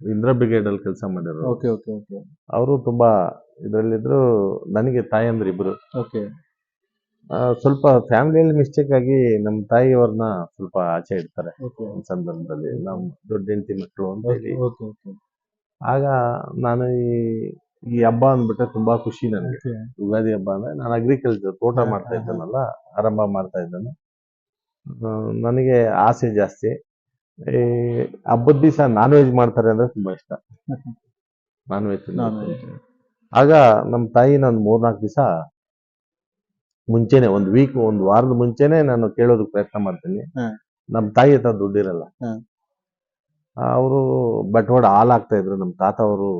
ಇಂದ್ರ ಬ್ರಿಗೇಡ್ ಅಲ್ಲಿ ಕೆಲಸ ಮಾಡಿದ್ರು ಓಕೆ ಓಕೆ ಓಕೆ ಅವರು ತುಂಬಾ ಇದ್ರಲ್ಲಿದ್ರು ನನಗೆ ತಾಯಂದ್ರಿ ಇಬ್ರು ಸ್ವಲ್ಪ ಫ್ಯಾಮಿಲಿಯಲ್ಲಿ ಮಿಸ್ಟೇಕ್ ಆಗಿ ನಮ್ಮ ತಾಯಿಯವ್ರನ್ನ ಸ್ವಲ್ಪ ಆಚೆ ಇಡ್ತಾರೆ. ಒಂದ್ ಸಂದರ್ಭದಲ್ಲಿ ನಮ್ ದೊಡ್ಡ ಹೆಂಡತಿ ಮಕ್ಕಳು ಅಂತ ಹೇಳಿ. ಆಗ ನಾನು ಈ ಈ ಹಬ್ಬ ಅಂದ್ಬಿಟ್ರೆ ತುಂಬಾ ಖುಷಿ ನನಗೆ. ಯುಗಾದಿ ಹಬ್ಬ ಅಂದ್ರೆ ನಾನು ಅಗ್ರಿಕಲ್ಚರ್ ತೋಟ ಮಾಡ್ತಾ. ಇದ್ದಾನಲ್ಲ ಆರಂಭ ಮಾಡ್ತಾ ಇದ್ದಾನೆ. ನನಗೆ ಆಸೆ ಜಾಸ್ತಿ. ಈ ಹಬ್ಬದ ದಿವಸ ನಾನ್ ವೆಜ್ ಮಾಡ್ತಾರೆ ಅಂದ್ರೆ ತುಂಬಾ ಇಷ್ಟ. [laughs] ನಾನ್ ವೆಜ್ ಆಗ ನಮ್ಮ ತಾಯಿ ನಾನು ಮೂರ್ನಾಲ್ಕು ದಿವಸ ಮುಂಚೆನೆ ಒಂದು ವೀಕ್ ಒಂದು ವಾರದ ಮುಂಚೆನೆ ನಾನು ಕೇಳೋದಕ್ಕೆ ಪ್ರಯತ್ನ ಮಾಡ್ತೀನಿ. ನಮ್ ನಮ್ಮ ತಾಯಿ ಹತ್ರ ದುಡ್ಡಿರಲ್ಲ. ಅವರು ಬಟ್ವಾಡ ಹಾಲ್ ಆಗ್ತಾ ಇದ್ರು ನಮ್ಮ ತಾತ ಅವರು.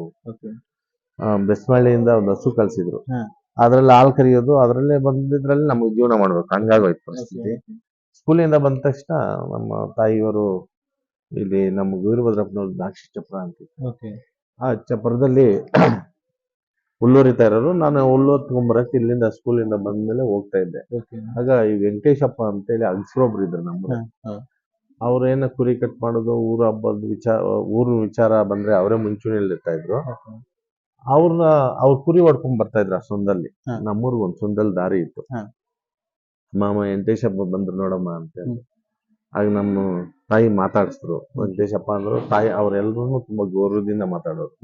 ಬೆಸ್ಮಳ್ಳಿಯಿಂದ ಒಂದು ಹಸು ಕಳ್ಸಿದ್ರು. ಅದ್ರಲ್ಲಿ ಹಾಲ್ ಕರಿಯೋದು ಅದ್ರಲ್ಲೇ ಬಂದಿದ್ರಲ್ಲಿ ನಮಗೆ ಜೀವನ ಮಾಡ್ಬೇಕು. ಹಂಗಾಗೋಯ್ತು ಪರಿಸ್ಥಿತಿ. ಸ್ಕೂಲಿಂದ ಬಂದ ತಕ್ಷಣ ನಮ್ಮ ತಾಯಿಯವರು ಇಲ್ಲಿ ನಮ್ಮ ವೀರಭದ್ರಪ್ಪನವ್ರ ದಾಕ್ಷಿ ಚಪ್ರ ಅಂತ ಆ ಚಪ್ರದಲ್ಲಿ ಹುಲ್ಲೂರಿತಾ ಇರೋರು ನಾನು ಹುಲ್ಲು ತಗೊಂಬರಕ್ಕೆ ಇಲ್ಲಿಂದ ಸ್ಕೂಲಿಂದ ಬಂದ್ಮೇಲೆ ಹೋಗ್ತಾ ಇದ್ದೆ. ಆಗ ಈ ವೆಂಕಟೇಶಪ್ಪ ಅಂತೇಳಿ ಅಗಸ್ರೊಬ್ರು ಇದ್ರು ನಮ್ಮ. ಅವ್ರೇನ ಕುರಿ ಕಟ್ ಮಾಡೋದು ಊರ ಹಬ್ಬದ ವಿಚಾರ ಊರು ವಿಚಾರ ಬಂದ್ರೆ ಅವರೇ ಮುಂಚೂಣಿಯಲ್ಲಿ ಇರ್ತಾ ಇದ್ರು. ಅವ್ರನ್ನ ಅವ್ರ ಕುರಿ ಹೊಡ್ಕೊಂಡ್ ಬರ್ತಾ ಇದ್ರು ಆ ಸೊಂದಲ್ಲಿ. ನಮ್ಮೂರ್ಗ್ ಒಂದ್ ಸೊಂದಲ್ಲಿ ದಾರಿ ಇತ್ತು. ಮಾಮ ವೆಂಕಟೇಶಪ್ಪ ಬಂದ್ರು ನೋಡಮ್ಮ ಅಂತ ಆಗ ನಮ್ಮ ತಾಯಿ ಮಾತಾಡಿಸಿದ್ರು ವೆಂಕಟೇಶಪ್ಪ ಅಂದ್ರು ತಾಯಿ ಅವ್ರೆಲ್ರು ತುಂಬಾ ಗೌರವದಿಂದ ಮಾತಾಡೋರು.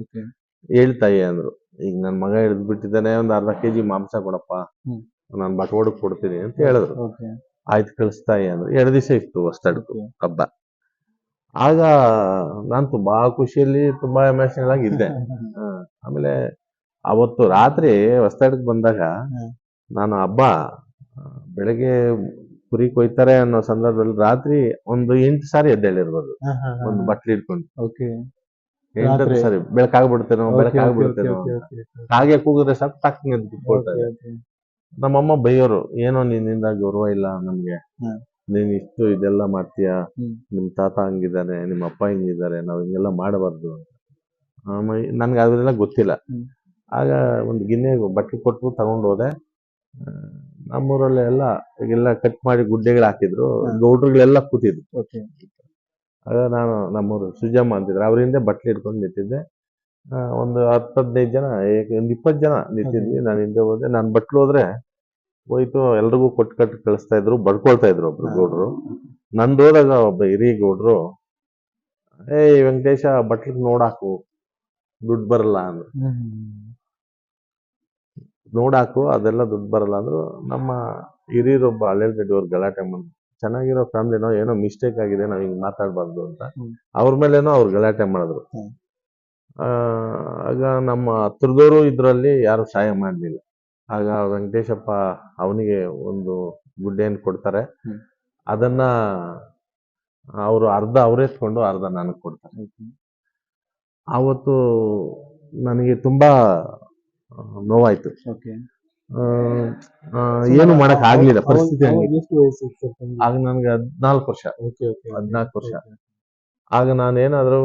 ಓಕೆ ಹೇಳ್ ತಾಯಿ ಅಂದ್ರು. ಈಗ ನನ್ ಮಗ ಹಿಡಿದು ಬಿಟ್ಟಿದ್ದಾನೆ ಒಂದ್ ಅರ್ಧ ಕೆಜಿ ಮಾಂಸ ಕೊಡಪ್ಪ. ಹ್ಮ್. ನಾನ್ ಬಟವಾಡಕ್ ಕೊಡ್ತೀನಿ ಅಂತ ಹೇಳಿದ್ರು. ಓಕೆ. ಆಯ್ತು ಕಳಿಸ್ತಾಯಿ ಅಂದ್ರು. ಎರಡು ದಿವಸ ಇತ್ತು ಹೊಸ್ತಡ್ಕು ಹಬ್ಬ. ಆಗ ನಾನ್ ತುಂಬಾ ಖುಷಿಯಲ್ಲಿ ತುಂಬಾ ಎಮೋಷನಲ್ ಆಗಿದ್ದೆ ಹ. ಆಮೇಲೆ ಅವತ್ತು ರಾತ್ರಿ ಹೊಸ್ತಡಕ್ ಬಂದಾಗ ಹ್ಮ್. ನಾನು ಹಬ್ಬ ಆ, ಬೆಳಗ್ಗೆ ಕುರಿ ಕೊಯ್ತಾರೆ ಅನ್ನೋ ಸಂದರ್ಭದಲ್ಲಿ ರಾತ್ರಿ ಒಂದು ಎಂಟು ಸಾರಿ ಎದ್ದೇಳಿರ್ಬೋದು. ಒಂದು ಬಟ್ಲು ಹಿಡ್ಕೊಂಡು. ಓಕೆ? ಸಾರಿ ಬೆಳಕಾಗ್ಬಿಡ್ತೇನೋ ಬೆಳಕಾಗ್ಬಿಡ್ತೇನೋ. ಅಂತ. ಹಾಗೆ ಕೂಗಿದ್ರೆ ಸಾಕು ಟಕ್ ಕೂತ್ಕೊಳ್ತಾರೆ ನಮ್ಮಮ್ಮ ಬೈಯೋರು ಏನೋ ನಿನ್ನಿಂದ ಗೌರವ ಇಲ್ಲ ನಮ್ಗೆ. ನೀನ್ ಇಷ್ಟು ಇದೆಲ್ಲ ಮಾಡ್ತೀಯ. ನಿಮ್ ತಾತ ಹಂಗಿದ್ದಾರೆ ನಿಮ್ಮ ಅಪ್ಪ ಹಿಂಗಿದ್ದಾರೆ ನಾವ್ ಹಿಂಗೆಲ್ಲ ಮಾಡಬಾರ್ದು ಅಂತ. ನನ್ಗೆ ಅದೆಲ್ಲ ಗೊತ್ತಿಲ್ಲ. ಆಗ ಒಂದು ಗಿನ್ನೆ ಬಟ್ಟೆ ಕೊಟ್ಟು ತಗೊಂಡು ಹೋದೆ. ನಮ್ಮೂರಲ್ಲೆಲ್ಲ ನಮ್ಮೂರಲ್ಲಿ ಎಲ್ಲ ಈಗೆಲ್ಲ ಕಟ್ ಮಾಡಿ ಗುಡ್ಡೆಗಳು ಹಾಕಿದ್ರು. ಗೌಡ್ರುಗಳೆಲ್ಲ ಕೂತಿದ್ರು. ಆಗ ನಾನು ನಮ್ಮೂರು ಸುಜಮ್ಮ ಅಂತಿದ್ರು ಅವ್ರ ಹಿಂದೆ ಬಟ್ಲು ಹಿಡ್ಕೊಂಡು ನಿಂತಿದ್ದೆ. ಒಂದು ಹತ್ತು ಹದಿನೈದು ಜನ ಒಂದು ಇಪ್ಪತ್ತು ಜನ ನಿಂತಿದ್ವಿ. ನಾನು ಹಿಂದೆ ಹೋದೆ. ನಾನು ಬಟ್ಲು ಹೋದ್ರೆ ಹೋಯ್ತು. ಎಲ್ರಿಗೂ ಕೊಟ್ಟು ಕಟ್ಟು ಕಳಿಸ್ತಾ ಇದ್ರು. ಬಡ್ಕೊಳ್ತಾ ಇದ್ರು ಒಬ್ರು. ಗೌಡ್ರು. ನಂದು ಹೋದಾಗ ಒಬ್ಬ ಹಿರಿಯ ಗೌಡ್ರು ಏ ವೆಂಕಟೇಶ ಬಟ್ಲಿಗೆ ನೋಡಾಕು. ದುಡ್ಡು ಬರಲ್ಲ ಅಂದ್ರು. ನೋಡಾಕು ಅದೆಲ್ಲ ದುಡ್ಡು ಬರಲ್ಲ ಅಂದ್ರು. ನಮ್ಮ ಹಿರಿಯರೊಬ್ಬ ಹಳ್ಳಿ ಅವ್ರು ಗಲಾಟೆ ಮಾಡಿದ್ರು. ಚೆನ್ನಾಗಿರೋ ಫ್ಯಾಮಿಲಿನೋ ಏನೋ ಮಿಸ್ಟೇಕ್ ಆಗಿದೆ ನಾವ್ ಹಿಂಗ್ ಮಾತಾಡಬಾರ್ದು ಅಂತ. ಅವ್ರ ಮೇಲೇನೋ ಅವ್ರು ಗಲಾಟೆ ಮಾಡಿದ್ರು. ಆಗ ನಮ್ಮ ಹತ್ರದವರು ಇದ್ರಲ್ಲಿ ಯಾರು ಸಹಾಯ ಮಾಡಲಿಲ್ಲ. ಆಗ ವೆಂಕಟೇಶಪ್ಪ ಅವನಿಗೆ ಒಂದು ಗುಡ್ಡೆಯನ್ನು ಕೊಡ್ತಾರೆ. ಅದನ್ನ ಅವರು ಅರ್ಧ ಅವರೇಸ್ಕೊಂಡು ಅರ್ಧ ನನಗೆ ಕೊಡ್ತಾರೆ. ಆವತ್ತು ನನಗೆ ತುಂಬಾ ನೋವಾಯ್ತು. ಏನು ಮಾಡಕ್ ಆಗ್ಲಿಲ್ಲ ಪರಿಸ್ಥಿತಿ? ಆಗ ನನ್ಗೆ ಹದ್ನಾಲ್ಕು ವರ್ಷ. ಓಕೆ ಓಕೆ ಹದ್ನಾಲ್ಕು ವರ್ಷ. ಆಗ ನಾನೇನಾದ್ರೂ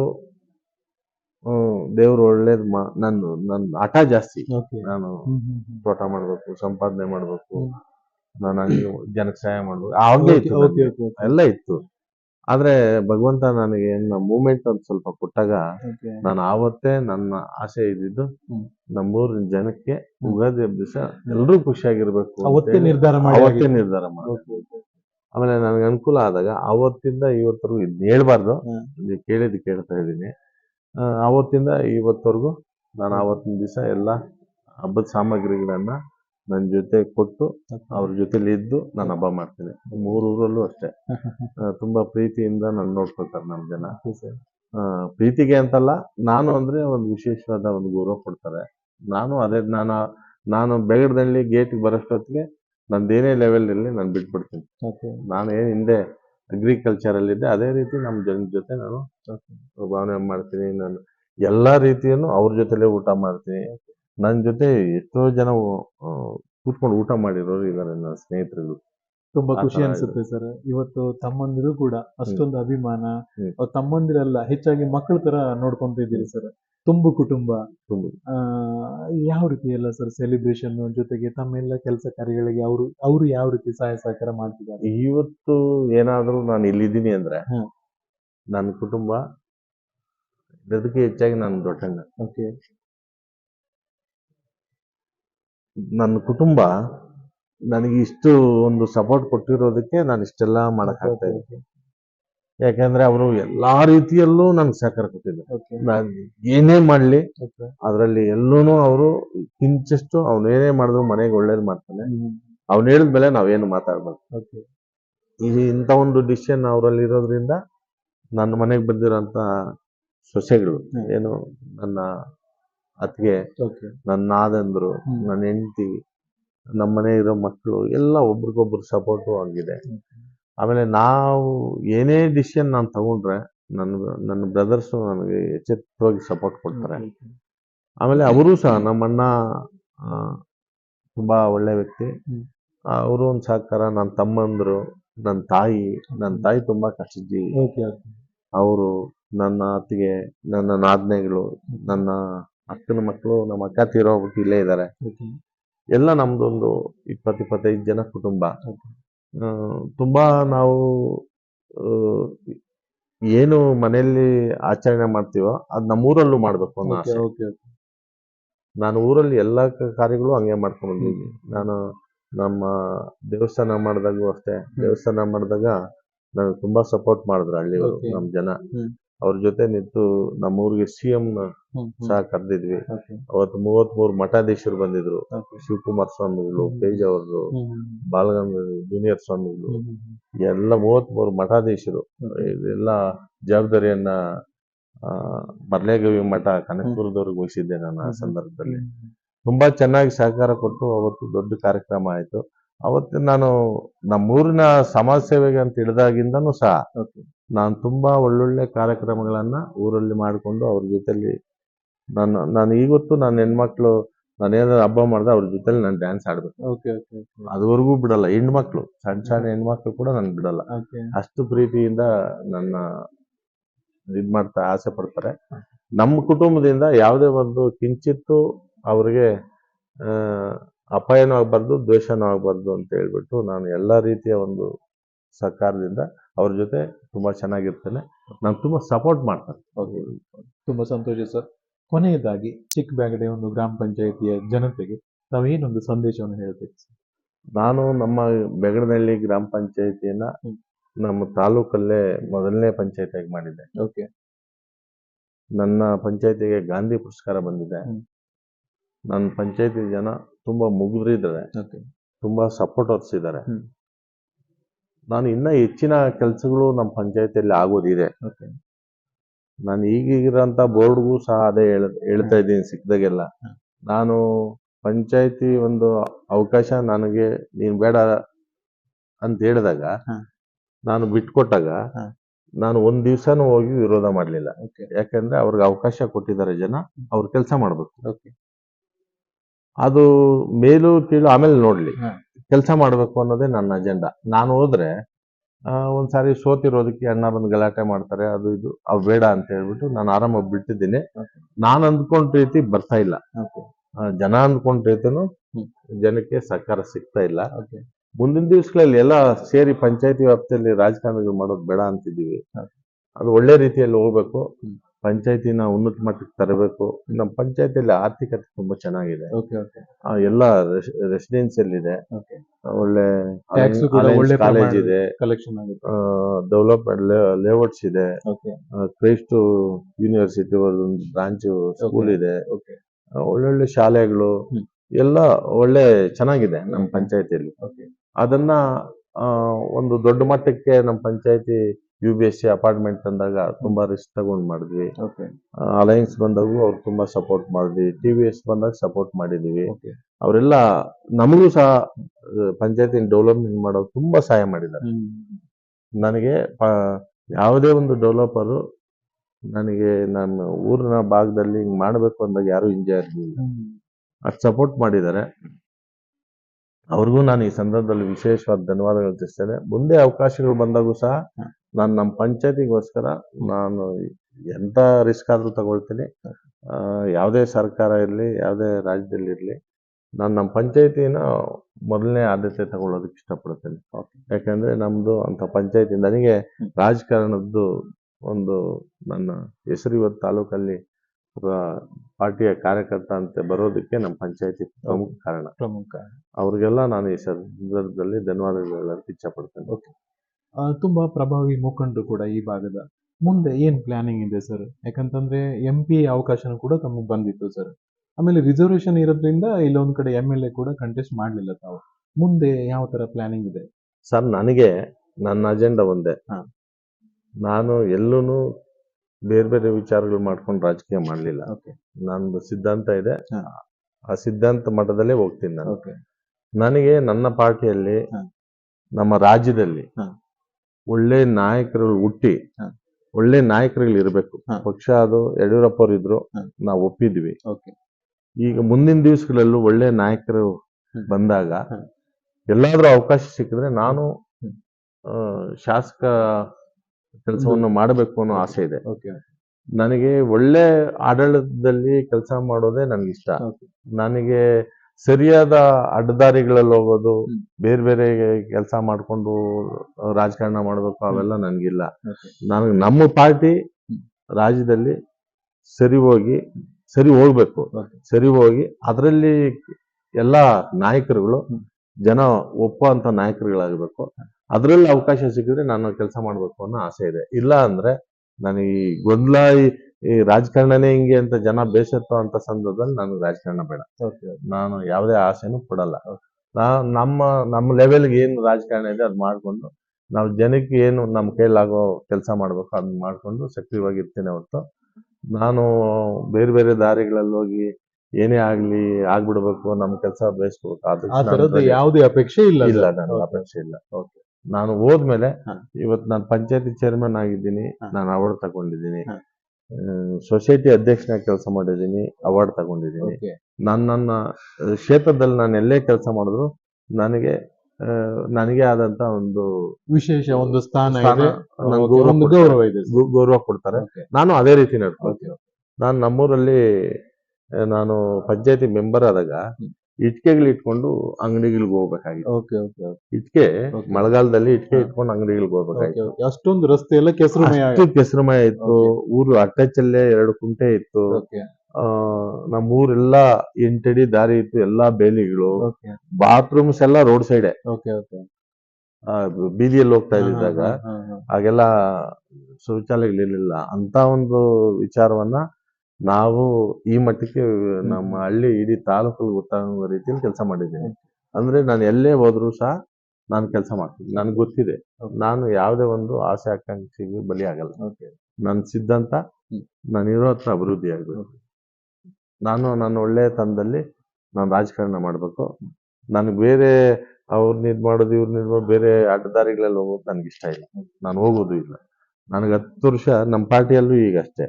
ಹ್ಮ್ ದೇವ್ರು ಒಳ್ಳೇದ್ ಮಾ ನಾನು ನನ್ನ ಹಠ ಜಾಸ್ತಿ. ನಾನು ತೋಟ ಮಾಡ್ಬೇಕು ಸಂಪಾದನೆ ಮಾಡ್ಬೇಕು. ನಾನು ಜನಕ್ಕೆ ಸಹಾಯ ಮಾಡ್ಬೇಕು. ಆವಾಗಲೇ ಇತ್ತು ಎಲ್ಲ ಇತ್ತು. ಆದ್ರೆ ಭಗವಂತ ನನಗೆ ಮೂಮೆಂಟ್ ಒಂದ್ ಸ್ವಲ್ಪ ಕೊಟ್ಟಾಗ ನಾನು ಆವತ್ತೇ ನನ್ನ ಆಸೆ ಇದ್ದಿದ್ದು. ನಮ್ಮೂರಿನ ಜನಕ್ಕೆ ಉಗಾದಿ ಹಬ್ಬ ದಿವಸ ಎಲ್ಲರೂ ಖುಷಿಯಾಗಿರ್ಬೇಕು ಅವತ್ತೇ ನಿರ್ಧಾರ ಅವತ್ತೇ ನಿರ್ಧಾರ ಮಾಡಿ. ಆಮೇಲೆ ನನಗೆ ಅನುಕೂಲ ಆದಾಗ ಅವತ್ತಿಂದ ಇವತ್ತರೆಗೂ ಇದನ್ನ ಹೇಳ್ಬಾರ್ದು. ನೀವು ಕೇಳಿದ್ ಕೇಳ್ತಾ ಇದ್ದೀನಿ. ಅವತ್ತಿಂದ ಇವತ್ತವರೆಗೂ ನಾನು ಆವತ್ತಿನ ದಿವಸ ಎಲ್ಲ ಹಬ್ಬದ ಸಾಮಗ್ರಿಗಳನ್ನ ನನ್ನ ಜೊತೆ ಕೊಟ್ಟು ಅವ್ರ ಜೊತೆಲಿ ಇದ್ದು ನಾನು ಹಬ್ಬ ಮಾಡ್ತೀನಿ. ಮೂರು ಊರಲ್ಲೂ ಅಷ್ಟೇ. [laughs] ತುಂಬಾ ಪ್ರೀತಿಯಿಂದ ನಾನು ನೋಡ್ಕೊಳ್ತಾರೆ ನಮ್ಮ ಜನ. ಪ್ರೀತಿಗೆ ಅಂತಲ್ಲ ನಾನು ಅಂದ್ರೆ ಒಂದು ವಿಶೇಷವಾದ ಒಂದು ಗೌರವ ಕೊಡ್ತಾರೆ. ನಾನು ಅದೇ ನಾನು ನಾನು ಬೆಗಡದಲ್ಲಿ ಗೇಟ್ಗೆ ಬರೋಷ್ಟೊತ್ತಿಗೆ ನಂದೇನೇ ಲೆವೆಲ್ ಇರಲಿ ನಾನು ಬಿಟ್ಬಿಡ್ತೀನಿ. ನಾನು ಏನು ಹಿಂದೆ ಅಗ್ರಿಕಲ್ಚರ್ ಅಲ್ಲಿ ಇದ್ದೆ ಅದೇ ರೀತಿ ನಮ್ಮ ಜನ ಜೊತೆ ನಾನು ಭಾವನೆ ಮಾಡ್ತೀನಿ. ನಾನು ಎಲ್ಲಾ ರೀತಿಯನ್ನು ಅವ್ರ ಜೊತೆಲೇ ಊಟ ಮಾಡ್ತೀನಿ. ನನ್ನ ಜೊತೆ ಎಷ್ಟೋ ಜನ ಕೂತ್ಕೊಂಡು ಊಟ ಮಾಡಿರೋರು ಇದ್ದಾರೆ ನನ್ನ ಸ್ನೇಹಿತರುಗಳು. ತುಂಬಾ ಖುಷಿ ಅನ್ಸುತ್ತೆ ಸರ್. ಇವತ್ತು ತಮ್ಮಂದಿರು ಕೂಡ ಅಷ್ಟೊಂದು ಅಭಿಮಾನ ತಮ್ಮಂದಿರಲ್ಲ ಹೆಚ್ಚಾಗಿ ಮಕ್ಕಳ ತರ ನೋಡ್ಕೊಂತ ಇದ್ದೀರಿ ಸರ್. ತುಂಬು ಕುಟುಂಬ. ಯಾವ ರೀತಿ ಎಲ್ಲ ಸರ್ ಸೆಲಿಬ್ರೇಷನ್ ಜೊತೆಗೆ ತಮ್ಮೆಲ್ಲ ಕೆಲಸ ಕಾರ್ಯಗಳಿಗೆ ಅವರು ಅವರು ಯಾವ ರೀತಿ ಸಹಾಯ ಸಹಕಾರ ಮಾಡ್ತಿದ್ದಾರೆ? ಇವತ್ತು ಏನಾದರೂ ನಾನು ಇಲ್ಲಿದ್ದೀನಿ ಅಂದ್ರೆ ನನ್ನ ಕುಟುಂಬ ಅದಕ್ಕೆ ಹೆಚ್ಚಾಗಿ ನಾನು ದೊಡ್ಡಣ್ಣ. ಓಕೆ. ನನ್ನ ಕುಟುಂಬ ನನಗೆ ಇಷ್ಟು ಒಂದು ಸಪೋರ್ಟ್ ಕೊಟ್ಟಿರೋದಕ್ಕೆ ನಾನು ಇಷ್ಟೆಲ್ಲ ಮಾಡಕ್ಕಾಗ್ತಾ ಇದ್ದೀನಿ. ಯಾಕಂದ್ರೆ ಅವರು ಎಲ್ಲಾ ರೀತಿಯಲ್ಲೂ ನನ್ಗೆ ಸಹಕಾರ ಕೊಟ್ಟಿದ್ದಾರೆ. ನಾನು ಏನೇ ಮಾಡ್ಲಿ ಅದರಲ್ಲಿ ಎಲ್ಲೂನು ಅವರು ಕಿಂಚಷ್ಟು ಏನೇ ಮಾಡಿದ್ರು ಮನೆಗೆ ಒಳ್ಳೇದು ಮಾಡ್ತಾನೆ. ಅವ್ನು ಹೇಳಿದ್ಮೇಲೆ ನಾವೇನು ಮಾತಾಡ್ಬಾರ್ದು. ಈ ಇಂಥ ಒಂದು ಡಿಸಿಷನ್ ಅವರಲ್ಲಿ ಇರೋದ್ರಿಂದ ನನ್ನ ಮನೆಗೆ ಬಂದಿರೋಂಥ ಸೊಸೆಗಳು ಏನು ನನ್ನ ಅತ್ತಿಗೆ ಓಕೆ. ನನ್ನ ನಾದಂದ್ರು ಹ್ಮ್. ನನ್ನ ಹೆಂಡತಿ ನಮ್ಮ ಮನೆ ಇರೋ ಮಕ್ಕಳು ಎಲ್ಲ ಒಬ್ರಿಗೊಬ್ರು ಸಪೋರ್ಟು ಆಗಿದೆ. ಆಮೇಲೆ ನಾವು ಏನೇ ಡಿಸಿಷನ್ ನಾನು ತಗೊಂಡ್ರೆ ನನ್ನ ನನ್ನ ಬ್ರದರ್ಸು ನನಗೆ ಎಚ್ಚೆತ್ತವಾಗಿ ಸಪೋರ್ಟ್ ಕೊಡ್ತಾರೆ. ಆಮೇಲೆ ಅವರು ಸಹ ನಮ್ಮಣ್ಣ ತುಂಬಾ ಒಳ್ಳೆ ವ್ಯಕ್ತಿ. ಅವರು ಒಂದು ಸಹಕಾರ ನನ್ನ ತಮ್ಮಂದ್ರು ನನ್ನ ತಾಯಿ ನನ್ನ ತಾಯಿ ತುಂಬಾ ಕಷ್ಟಜೀವಿ. Okay okay. ಅವರು ನನ್ನ ಅತ್ತಿಗೆ ನನ್ನ ನಾದ್ನೆಗಳು ನನ್ನ ಅಕ್ಕನ ಮಕ್ಕಳು ನಮ್ಮ ಅಕ್ಕ ತೀರೋಗ್ಬಿಟ್ಟು ಇಲ್ಲೇ ಇದ್ದಾರೆ ಎಲ್ಲ ನಮ್ದೊಂದು ಇಪ್ಪತ್ತು ಇಪ್ಪತ್ತೈದು ಜನ ಕುಟುಂಬ. ತುಂಬಾ ನಾವು ಏನು ಮನೆಯಲ್ಲಿ ಆಚರಣೆ ಮಾಡ್ತೀವೋ ಅದ್ ನಮ್ಮೂರಲ್ಲೂ ಮಾಡ್ಬೇಕು ಅನ್ನೋ ಆಸೆ. ನಾನು ಊರಲ್ಲಿ ಎಲ್ಲಾ ಕಾರ್ಯಗಳು ಹಂಗೆ ಮಾಡ್ಕೊಂಡು ಬಂದಿದ್ದೀನಿ ನಾನು ನಮ್ಮ ದೇವಸ್ಥಾನ ಮಾಡಿದಾಗೂ ಅಷ್ಟೇ. ದೇವಸ್ಥಾನ ಮಾಡಿದಾಗ ನನಗೆ ತುಂಬಾ ಸಪೋರ್ಟ್ ಮಾಡಿದ್ರು ಹಳ್ಳಿಯವರು ನಮ್ ನಮ್ಮ ಜನ. ಅವ್ರ ಜೊತೆ ನಿಂತು ನಮ್ಮ ಊರಿಗೆ ಸಿ ಎಂ ಸಹ ಕರೆದಿದ್ವಿ. ಅವತ್ತು ಮೂವತ್ತ್ ಮೂರು ಮಠಾಧೀಶರು ಬಂದಿದ್ರು. ಶಿವಕುಮಾರ ಸ್ವಾಮಿಗಳು. ಪೇಜ್ ಅವರು ಬಾಲಗಂಗಾಧರ ಜೂನಿಯರ್ ಸ್ವಾಮಿಗಳು. ಎಲ್ಲ ಮೂವತ್ ಮೂರು ಮಠಾಧೀಶರು ಇದೆಲ್ಲ ಜವಾಬ್ದಾರಿಯನ್ನ ಆ, ಮರ್ಲೇಗವಿ ಮಠ ಕನಕಪುರದವ್ರಿಗೆ ವಹಿಸಿದ್ದೆ ನಾನು ಆ ಸಂದರ್ಭದಲ್ಲಿ. ತುಂಬಾ ಚೆನ್ನಾಗಿ ಸಹಕಾರ ಕೊಟ್ಟು ಅವತ್ತು ದೊಡ್ಡ ಕಾರ್ಯಕ್ರಮ ಆಯ್ತು. ಅವತ್ತು ನಾನು ನಮ್ಮೂರಿನ ಸಮಾಜ ಸೇವೆಗೆ ಅಂತ ಹಿಡಿದಾಗಿಂದನೂ ಸಹ ನಾನು ತುಂಬಾ ಒಳ್ಳೊಳ್ಳೆ ಕಾರ್ಯಕ್ರಮಗಳನ್ನು ಊರಲ್ಲಿ ಮಾಡಿಕೊಂಡು ಅವ್ರ ಜೊತೆಲಿ ನಾನು ನಾನು ಇವತ್ತು ನನ್ನ ಹೆಣ್ಮಕ್ಳು ನಾನು ಏನಾದ್ರು ಹಬ್ಬ ಮಾಡಿದ್ರೆ ಅವ್ರ ಜೊತೆಲಿ ನಾನು ಡ್ಯಾನ್ಸ್ ಆಡ್ಬೇಕು. ಓಕೆ ಓಕೆ ಅದುವರೆಗೂ ಬಿಡಲ್ಲ ಹೆಣ್ಮಕ್ಳು ಸಣ್ಣ ಸಣ್ಣ ಹೆಣ್ಮಕ್ಳು ಕೂಡ ನಾನು ಬಿಡಲ್ಲ. ಓಕೆ. ಅಷ್ಟು ಪ್ರೀತಿಯಿಂದ ನನ್ನ ಇದ್ ಮಾಡ್ತಾ ಆಸೆ ಪಡ್ತಾರೆ. ನಮ್ಮ ಕುಟುಂಬದಿಂದ ಯಾವುದೇ ಒಂದು ಕಿಂಚಿತ್ತು ಅವ್ರಿಗೆ ಅಪಾಯನೂ ಆಗಬಾರ್ದು ದ್ವೇಷನೂ ಆಗಬಾರ್ದು ಅಂತ ಹೇಳ್ಬಿಟ್ಟು ನಾನು ಎಲ್ಲ ರೀತಿಯ ಒಂದು ಸಹಕಾರದಿಂದ ಅವ್ರ ಜೊತೆ ತುಂಬಾ ಚೆನ್ನಾಗಿರ್ತೇನೆ. ನಾನು ತುಂಬಾ ಸಪೋರ್ಟ್ ಮಾಡ್ತಾರೆ. ಓಕೆ. ತುಂಬಾ ಸಂತೋಷ ಸರ್. ಕೊನೆಯದಾಗಿ ಚಿಕ್ಕ ಬ್ಯಾಗಡೆ ಒಂದು ಗ್ರಾಮ ಪಂಚಾಯಿತಿಯ ಜನತೆಗೆ ತಾವೇನೊಂದು ಸಂದೇಶವನ್ನು ಹೇಳ್ಬೇಕು ಸರ್? ನಾನು ನಮ್ಮ ಬೆಗಡನಹಳ್ಳಿ ಗ್ರಾಮ ಪಂಚಾಯತಿಯನ್ನ ನಮ್ಮ ತಾಲೂಕಲ್ಲೇ ಮೊದಲನೇ ಪಂಚಾಯತಿಯಾಗಿ ಮಾಡಿದ್ದೆ. ಓಕೆ. ನನ್ನ ಪಂಚಾಯತಿಗೆ ಗಾಂಧಿ ಪುರಸ್ಕಾರ ಬಂದಿದೆ. ನನ್ನ ಪಂಚಾಯತಿ ಜನ ತುಂಬಾ ಮುಗಿದ್ರಿದ್ದಾರೆ. ತುಂಬಾ ಸಪೋರ್ಟ್ ಹೊರಿಸಿದ್ದಾರೆ ಹ್ಮ್. ನಾನು ಇನ್ನ ಹೆಚ್ಚಿನ ಕೆಲಸಗಳು ನಮ್ಮ ಪಂಚಾಯತಿಯಲ್ಲಿ ಆಗೋದಿದೆ. ಓಕೆ ನಾನು ಈಗೀಗಿರೋಂಥ ಬೋರ್ಡ್ಗೂ ಸಹ ಅದೇ ಹೇಳ ಹೇಳ್ತಾ ಇದ್ದೀನಿ ಸಿಕ್ಕಿದಾಗೆಲ್ಲ. ನಾನು ಪಂಚಾಯತಿ ಒಂದು ಅವಕಾಶ ನನಗೆ ನೀನ್ ಬೇಡ ಅಂತ ಹೇಳಿದಾಗ. ನಾನು ಬಿಟ್ಕೊಟ್ಟಾಗ ಕೊಟ್ಟಾಗ ನಾನು ಒಂದ್ ದಿವ್ಸನೂ ಹೋಗಿ ವಿರೋಧ ಮಾಡ್ಲಿಲ್ಲ. ಓಕೆ ಯಾಕಂದ್ರೆ ಅವ್ರಿಗೆ ಅವಕಾಶ ಕೊಟ್ಟಿದ್ದಾರೆ ಜನ ಅವ್ರ ಕೆಲಸ ಮಾಡ್ಬೇಕು. ಓಕೆ ಅದು ಮೇಲು ಕೀಳು ಆಮೇಲೆ ನೋಡ್ಲಿ. ಕೆಲಸ ಮಾಡಬೇಕು ಅನ್ನೋದೇ ನನ್ನ ಅಜೆಂಡಾ ನಾನು ಹೋದ್ರೆ ಆ, ಒಂದ್ಸಾರಿ ಸೋತಿರೋದಕ್ಕೆ ಅಣ್ಣಾರೊಂದು ಗಲಾಟೆ ಮಾಡ್ತಾರೆ ಅದು ಇದು ಅವ್ ಬೇಡ ಅಂತ ಹೇಳ್ಬಿಟ್ಟು ನಾನು ಆರಾಮಾಗಿ ಬಿಟ್ಟಿದ್ದೀನಿ. ನಾನು ಅಂದ್ಕೊಂಡ ರೀತಿ ಬರ್ತಾ ಇಲ್ಲ. ಜನ ಅಂದ್ಕೊಂಡ ರೀತಿನು ಜನಕ್ಕೆ ಸಹಕಾರ ಸಿಗ್ತಾ ಇಲ್ಲ. ಮುಂದಿನ ದಿವಸಗಳಲ್ಲಿ ಎಲ್ಲ ಸೇರಿ ಪಂಚಾಯತಿ ವ್ಯಾಪ್ತಿಯಲ್ಲಿ ರಾಜಕಾರಣಿಗಳು ಮಾಡೋದು ಬೇಡ ಅಂತಿದ್ದೀವಿ. ಅದು ಒಳ್ಳೆ ರೀತಿಯಲ್ಲಿ ಹೋಗ್ಬೇಕು. ಪಂಚಾಯತಿನ ಉನ್ನತ ಮಟ್ಟಕ್ಕೆ ತರಬೇಕು. ನಮ್ಮ ಪಂಚಾಯತಿಯಲ್ಲಿ ಆರ್ಥಿಕತೆ ತುಂಬಾ ಚೆನ್ನಾಗಿದೆ. ಎಲ್ಲ ರೆಸಿಡೆನ್ಸಿಯಲ್ ಇದೆ ಒಳ್ಳೆ ಕಾಲೇಜ್ ಇದೆ. ಕಲೆಕ್ಷನ್ ಡೆವಲಪ್ಮೆಂಟ್ ಲೇಔಟ್ಸ್ ಇದೆ. ಕ್ರೈಸ್ಟ್ ಯೂನಿವರ್ಸಿಟಿ ಒಂದು ಬ್ರಾಂಚ್ ಸ್ಕೂಲ್ ಇದೆ. ಒಳ್ಳೊಳ್ಳೆ ಶಾಲೆಗಳು. ಎಲ್ಲ ಒಳ್ಳೆ ಚೆನ್ನಾಗಿದೆ ನಮ್ಮ ಪಂಚಾಯತಿಯಲ್ಲಿ. ಅದನ್ನ ಒಂದು ದೊಡ್ಡ ಮಟ್ಟಕ್ಕೆ ನಮ್ಮ ಪಂಚಾಯತಿ U B S C apartment ತಂದಾಗ ತುಂಬಾ ರಿಸ್ಕ್ ತಗೊಂಡ್ ಮಾಡಿದ್ವಿ. ಓಕೆ ಅಲಯನ್ಸ್ ಬಂದಾಗ ಅವ್ರು ತುಂಬಾ ಸಪೋರ್ಟ್ ಮಾಡಿದ್ವಿ. ಟಿ ವಿ ಎಸ್ ಬಂದಾಗ ಸಪೋರ್ಟ್ ಮಾಡಿದೀವಿ. ಓಕೆ ಅವರೆಲ್ಲ ನಮಗೂ ಸಹ ಪಂಚಾಯತಿ ಡೆವಲಪ್ಮೆಂಟ್ ಮಾಡೋದು ತುಂಬಾ ಸಹಾಯ ಮಾಡಿದ್ದಾರೆ. ನನಗೆ ಯಾವುದೇ ಒಂದು ಡೆವಲಪರು ನನಗೆ ನನ್ನ ಊರಿನ ಭಾಗದಲ್ಲಿ ಹಿಂಗ್ ಮಾಡ್ಬೇಕು ಅಂದಾಗ ಯಾರು ಹಿಂಜೆ ಇರಲಿಲ್ಲ. ಅಷ್ಟು ಸಪೋರ್ಟ್ ಮಾಡಿದ್ದಾರೆ. ಅವ್ರಿಗೂ ನಾನು ಈ ಸಂದರ್ಭದಲ್ಲಿ ವಿಶೇಷವಾದ ಧನ್ಯವಾದಗಳು ತಿಳಿಸ್ತೇನೆ. ಮುಂದೆ ಅವಕಾಶಗಳು ಬಂದಾಗೂ ಸಹ. ನಾನು ನಮ್ಮ ಪಂಚಾಯತಿಗೋಸ್ಕರ ನಾನು ಎಂತ ರಿಸ್ಕ್ ಆದ್ರೂ ತಗೊಳ್ತೀನಿ. ಯಾವುದೇ ಸರ್ಕಾರ ಇರಲಿ ಯಾವುದೇ ರಾಜ್ಯದಲ್ಲಿ ಇರಲಿ ನಾನು ನಮ್ಮ ಪಂಚಾಯತಿನ ಮೊದಲನೇ ಆದ್ಯತೆ ತಗೊಳ್ಳೋದಕ್ಕೆ ಇಷ್ಟಪಡ್ತೇನೆ. ಯಾಕಂದ್ರೆ ನಮ್ಮದು ಅಂತ ಪಂಚಾಯತಿ ನನಗೆ ರಾಜಕಾರಣದ್ದು ಒಂದು ನನ್ನ ಹೆಸರು ಇವತ್ತು ತಾಲೂಕಲ್ಲಿ ಒಬ್ಬ ಪಾರ್ಟಿಯ ಕಾರ್ಯಕರ್ತ ಅಂತ ಬರೋದಕ್ಕೆ ನಮ್ಮ ಪಂಚಾಯತಿ ಪ್ರಮುಖ ಕಾರಣ. ಪ್ರಮುಖ ಅವ್ರಿಗೆಲ್ಲ ನಾನು ಈ ಸಂದರ್ಭದಲ್ಲಿ ಧನ್ಯವಾದಗಳು ಹೇಳೋದಕ್ಕೆ ಇಚ್ಛಪಡ್ತೇನೆ. ಆ, ತುಂಬಾ ಪ್ರಭಾವಿ ಮುಖಂಡರು ಕೂಡ ಈ ಭಾಗದ. ಮುಂದೆ ಏನ್ ಪ್ಲಾನಿಂಗ್ ಇದೆ ಸರ್ ಯಾಕಂತಂದ್ರೆ ಎಂ ಪಿ ಅವಕಾಶನೂ ಕೂಡ ತಮಗೆ ಬಂದಿತ್ತು ಸರ್ ಆಮೇಲೆ ರಿಸರ್ವೇಶನ್ ಇರೋದ್ರಿಂದ ಇಲ್ಲೊಂದ್ ಕಡೆ ಎಂ ಎಲ್ ಎ ಕೂಡ ಕಂಟೆಸ್ಟ್ ಮಾಡ್ಲಿಲ್ಲ ತಾವು. ಮುಂದೆ ಯಾವ ತರ ಪ್ಲಾನಿಂಗ್ ಇದೆ? ಸರ್ ನನಗೆ ನನ್ನ ಅಜೆಂಡಾ ಒಂದೇ. ನಾನು ಎಲ್ಲೂ ಬೇರೆ ಬೇರೆ ವಿಚಾರಗಳು ಮಾಡ್ಕೊಂಡು ರಾಜಕೀಯ ಮಾಡಲಿಲ್ಲ. ನಂದು ಸಿದ್ಧಾಂತ ಇದೆ. ಆ ಸಿದ್ಧಾಂತ ಮಟ್ಟದಲ್ಲೇ ಹೋಗ್ತೀನಿ ನಾನು. ಓಕೆ ನನಗೆ ನನ್ನ ಪಾರ್ಟಿಯಲ್ಲಿ. ನಮ್ಮ ರಾಜ್ಯದಲ್ಲಿ. ಒಳ್ಳೆ ನಾಯಕರು ಹುಟ್ಟಿ. ಒಳ್ಳೆ ನಾಯಕರುಗಳು ಇರಬೇಕು. ಪಕ್ಷ ಅದು ಯಡಿಯೂರಪ್ಪ ಅವರು ಇದ್ರು. ನಾವು ಒಪ್ಪಿದ್ವಿ. ಓಕೆ. ಈಗ ಮುಂದಿನ ದಿವಸಗಳಲ್ಲೂ ಒಳ್ಳೆ ನಾಯಕರು ಬಂದಾಗ. ಎಲ್ಲಾದ್ರೂ ಅವಕಾಶ ಸಿಕ್ಕಿದ್ರೆ ನಾನು ಆ, ಶಾಸಕ ಕೆಲಸವನ್ನು ಮಾಡಬೇಕು ಅನ್ನೋ ಆಸೆ ಇದೆ. ಓಕೆ. ನನಗೆ ಒಳ್ಳೆ ಆಡಳಿತದಲ್ಲಿ ಕೆಲಸ ಮಾಡೋದೇ ನನಗೆ ಇಷ್ಟ ನನಗೆ ಸರಿಯಾದ ಅಡ್ಡದಾರಿಗಳಲ್ಲಿ ಹೋಗೋದು ಬೇರೆ ಬೇರೆ ಕೆಲಸ ಮಾಡ್ಕೊಂಡು ರಾಜಕಾರಣ ಮಾಡಬೇಕು ಅವೆಲ್ಲ ನನಗಿಲ್ಲ ನನ್ ನನಗೆ ನಮ್ಮ ಪಾರ್ಟಿ ರಾಜ್ಯದಲ್ಲಿ ಸರಿ ಹೋಗಿ ಸರಿ ಹೋಗ್ಬೇಕು. ಸರಿ ಹೋಗಿ ಅದರಲ್ಲಿ ಎಲ್ಲ ನಾಯಕರುಗಳು. ಜನ ಒಪ್ಪುವಂಥ ನಾಯಕರುಗಳಾಗಬೇಕು. ಅದರಲ್ಲಿ ಅವಕಾಶ ಸಿಕ್ಕಿದ್ರೆ ನಾನು ಕೆಲಸ ಮಾಡ್ಬೇಕು ಅನ್ನೋ ಆಸೆ ಇದೆ. ಇಲ್ಲ ಅಂದ್ರೆ ನನಗೆ ಈ ಗೊಂದಲ ಈ- ರಾಜಕಾರಣನೇ ಹಿಂಗೆ ಅಂತ ಜನ ಬೇಸತ್ತೋ ಅಂತ ಸಂದರ್ಭದಲ್ಲಿ ನನಗೆ ರಾಜಕಾರಣ ಬೇಡ. ನಾನು ಯಾವುದೇ ಆಸೆನೂ ಕೊಡಲ್ಲ. ನಾ ನಮ್ಮ ನಮ್ಮ ಲೆವೆಲ್ಗೆ ಏನು ರಾಜಕಾರಣ ಇದೆ ಅದು ಮಾಡ್ಕೊಂಡು ನಾವು ಜನಕ್ಕೆ ಏನು ನಮ್ಮ ಕೈಲಾಗೋ ಕೆಲಸ ಮಾಡಬೇಕು ಅದನ್ನ ಮಾಡ್ಕೊಂಡು ಸಕ್ರಿಯವಾಗಿ ಇರ್ತೇನೆ ಹೊರತು. ನಾನು ಬೇರೆ ಬೇರೆ ದಾರಿಗಳಲ್ಲಿ ಹೋಗಿ ಏನೇ ಆಗ್ಲಿ ಆಗ್ಬಿಡ್ಬೇಕು ನಮ್ಮ ಕೆಲಸ ಬೇಯಿಸ್ಬೇಕು ಯಾವುದೇ ಅಪೇಕ್ಷೆ ಇಲ್ಲ ಇಲ್ಲ ನನ್ನ. ಅಪೇಕ್ಷೆ ಇಲ್ಲ. ಓಕೆ. ನಾನು ಹೋದ್ಮೇಲೆ. ಇವತ್ತು ನಾನು ಪಂಚಾಯತಿ ಚೇರ್ಮನ್ ಆಗಿದ್ದೀನಿ. ನಾನು ಅವಾರ್ಡ್ ತಗೊಂಡಿದ್ದೀನಿ. ಸೊಸೈಟಿ ಅಧ್ಯಕ್ಷನ ಕೆಲಸ ಮಾಡಿದ್ದೀನಿ ಅವಾರ್ಡ್ ತಗೊಂಡಿದ್ದೀನಿ. ನಾನು ನನ್ನ ಕ್ಷೇತ್ರದಲ್ಲಿ ನಾನು ಎಲ್ಲೇ ಕೆಲಸ ಮಾಡಿದ್ರು ನನಗೆ ನನಗೆ ಆದಂತ ಒಂದು ವಿಶೇಷ ಒಂದು ಸ್ಥಾನ ಗೌರವ ಇದೆ ಗೌರವ ಕೊಡ್ತಾರೆ. ನಾನು ಅದೇ ರೀತಿ ನಡ್ಕೊಳ್ತೀನಿ. ನಾನು ನಮ್ಮೂರಲ್ಲಿ ನಾನು ಪಂಚಾಯತಿ ಮೆಂಬರ್ ಆದಾಗ. ಇಟ್ಕೆಗಳು ಇಟ್ಕೊಂಡು ಅಂಗಡಿಗಳಿಗೆ ಹೋಗ್ಬೇಕಾಗಿತ್ತು. ಓಕೆ ಇಟ್ಕೆ ಮಳೆಗಾಲದಲ್ಲಿ ಇಟ್ಕೆ ಇಟ್ಕೊಂಡು ಅಂಗಡಿಗಳಿಗೆ ಹೋಗ್ಬೇಕಾಗಿತ್ತು. ಅಷ್ಟೊಂದು ರಸ್ತೆ ಎಲ್ಲ ಕೆಸರುಮಯ ಅಷ್ಟು ಕೆಸರುಮಯ ಇತ್ತು. ಊರು ಅಟ್ಟಚಲ್ಲೆ ಎರಡು ಕುಂಟೆ ಇತ್ತು. ನಮ್ಮ ಊರೆಲ್ಲ ಎಂಟಡಿ ದಾರಿ ಇತ್ತು ಎಲ್ಲಾ ಬೇಲಿಗಳು. ಬಾತ್ರೂಮ್ಸ್ ಎಲ್ಲ ರೋಡ್ ಸೈಡೆ ಬೀದಿಯಲ್ಲಿ ಹೋಗ್ತಾ ಇದ್ದಾಗ. ಹಾಗೆಲ್ಲ ಶೌಚಾಲಯಗಳಿರ್ಲಿಲ್ಲ. ಅಂತ ಒಂದು ವಿಚಾರವನ್ನ ನಾವು ಈ ಮಟ್ಟಕ್ಕೆ ನಮ್ಮ ಹಳ್ಳಿ ಇಡೀ ತಾಲೂಕು ಗೊತ್ತಾಗುವ ರೀತಿಯಲ್ಲಿ ಕೆಲಸ ಮಾಡಿದ್ದೀನಿ. ಅಂದ್ರೆ ನಾನು ಎಲ್ಲೇ ಹೋದ್ರು ಸಹ ನಾನು ಕೆಲಸ ಮಾಡ್ತೀನಿ. ನನ್ಗೆ ಗೊತ್ತಿದೆ. ನಾನು ಯಾವುದೇ ಒಂದು ಆಸೆ ಆಕಾಂಕ್ಷೆಗೆ ಬಲಿ ಆಗಲ್ಲ ನನ್ನ ಸಿದ್ಧಾಂತ. ನಾನು ಇರೋ ಹತ್ರ ಅಭಿವೃದ್ಧಿ ಆಗಬೇಕು. ನಾನು ನನ್ನ ಒಳ್ಳೆಯ ತನದಲ್ಲಿ ನಾನು ರಾಜಕಾರಣ ಮಾಡಬೇಕು. ನನಗೆ ಬೇರೆ ಅವ್ರನ್ನ ಇದು ಮಾಡೋದು ಇವ್ರನ್ನ ಇದು ಮಾಡೋದು ಬೇರೆ ಅಡ್ಡದಾರಿಗಳಲ್ಲಿ ಹೋಗೋದು ನನಗೆ ಇಷ್ಟ ಇಲ್ಲ. ನಾನು ಹೋಗೋದು ಇಲ್ಲ. ನನಗೆ ಹತ್ತು ವರ್ಷ ನಮ್ಮ ಪಾರ್ಟಿಯಲ್ಲೂ ಈಗ ಅಷ್ಟೇ.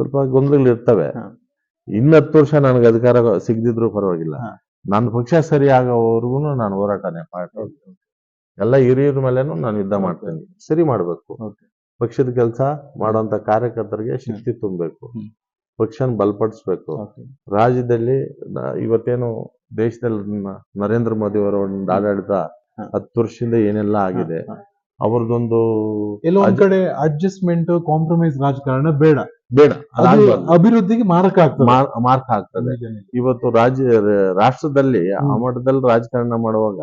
ಸ್ವಲ್ಪ ಗೊಂದಲಗಳು ಇರ್ತವೆ. ಇನ್ನ ಹತ್ತು ವರ್ಷ ನನಗೆ ಅಧಿಕಾರ ಸಿಗದಿದ್ರು ಪರವಾಗಿಲ್ಲ. ನನ್ನ ಪಕ್ಷ ಸರಿ ಆಗೋವರೆಗೂ ನಾನು ಹೋರಾಟನೇ ಪಾರ್ಟಿ ಎಲ್ಲ ಹಿರಿಯರ ಮೇಲೇನು ನಾನು ಯುದ್ಧ ಮಾಡ್ತೇನೆ. ಸರಿ ಮಾಡಬೇಕು. ಪಕ್ಷದ ಕೆಲಸ ಮಾಡುವಂತ ಕಾರ್ಯಕರ್ತರಿಗೆ ಶಕ್ತಿ ತುಂಬಬೇಕು. ಪಕ್ಷನ ಬಲಪಡಿಸ್ಬೇಕು. ರಾಜ್ಯದಲ್ಲಿ ಇವತ್ತೇನು ದೇಶದಲ್ಲಿ ನರೇಂದ್ರ ಮೋದಿ ಅವರ ಒಂದು ಆಡಳಿತ. ಹತ್ತು ವರ್ಷದಿಂದ ಏನೆಲ್ಲ ಆಗಿದೆ. ಅವ್ರದ್ದೊಂದು ಎಲ್ಲೋ ಒಂದ್ ಕಡೆ ಅಡ್ಜಸ್ಟ್ಮೆಂಟ್ ಕಾಂಪ್ರಮೈಸ್ ರಾಜಕಾರಣ ಬೇಡ ಬೇಡ ಅದು. ಅಭಿವೃದ್ಧಿಗೆ ಮಾರಕ ಆಗ್ತದೆ ಮಾರಕ ಆಗ್ತದೆ. ಇವತ್ತು ರಾಜ್ಯ ರಾಷ್ಟ್ರದಲ್ಲಿ ಆ. ಮಟ್ಟದಲ್ಲಿ ರಾಜಕಾರಣ ಮಾಡುವಾಗ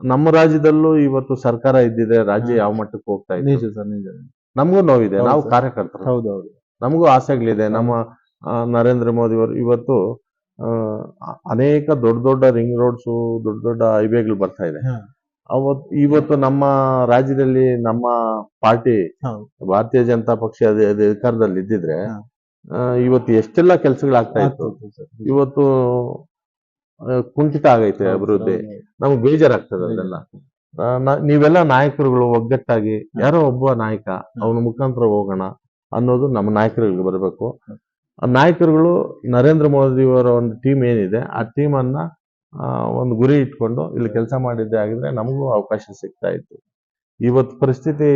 ನಮ್ಮ ರಾಜ್ಯದಲ್ಲೂ ಇವತ್ತು ಸರ್ಕಾರ ಇದ್ದಿದೆ ರಾಜ್ಯ. ಯಾವ ಮಟ್ಟಕ್ಕೆ ಹೋಗ್ತಾ ಇದೆ ನಿಜ ಸರ್ ನಿಜ ನಮಗೂ ನೋವಿದೆ ನಾವು. ಕಾರ್ಯಕರ್ತರು ಹೌದೌದು ನಮಗೂ ಆಸೆಗಳಿದೆ ನಮ್ಮ ನರೇಂದ್ರ ಮೋದಿ ಅವರು ಇವತ್ತು ಅನೇಕ ದೊಡ್ಡ ದೊಡ್ಡ ರಿಂಗ್ ರೋಡ್ಸ್ ದೊಡ್ಡ ದೊಡ್ಡ ಹೈವೇಗಳು ಬರ್ತಾ ಇದೆ. ಅವತ್ ಇವತ್ತು ನಮ್ಮ ರಾಜ್ಯದಲ್ಲಿ ನಮ್ಮ ಪಾರ್ಟಿ ಭಾರತೀಯ ಜನತಾ ಪಕ್ಷ ಅಧಿಕಾರದಲ್ಲಿ ಇದ್ದಿದ್ರೆ ಇವತ್ತು ಎಷ್ಟೆಲ್ಲ ಕೆಲಸಗಳಾಗ್ತಾ ಇತ್ತು. ಇವತ್ತು ಕುಂಠಿತ ಆಗೈತೆ ಅಭಿವೃದ್ಧಿ. ನಮ್ಗೆ ಬೇಜಾರಾಗ್ತದೆ ಅದೆಲ್ಲ. ನೀವೆಲ್ಲ ನಾಯಕರುಗಳು ಒಗ್ಗಟ್ಟಾಗಿ ಯಾರೋ ಒಬ್ಬ ನಾಯಕ ಅವನ ಮುಖಾಂತರ ಹೋಗೋಣ ಅನ್ನೋದು ನಮ್ಮ ನಾಯಕರುಗಳಿಗೆ ಬರಬೇಕು. ಆ ನಾಯಕರುಗಳು ನರೇಂದ್ರ ಮೋದಿ ಅವರ ಒಂದು ಟೀಮ್ ಏನಿದೆ ಆ ಟೀಮ್ ಅನ್ನ ಒಂದು ಗುರಿ ಇಟ್ಕೊಂಡು ಇಲ್ಲಿ ಕೆಲಸ ಮಾಡಿದ್ದೆ ಆಗಿದ್ರೆ ನಮಗೂ ಅವಕಾಶ ಸಿಗ್ತಾ ಇತ್ತು. ಇವತ್ತು ಪರಿಸ್ಥಿತಿ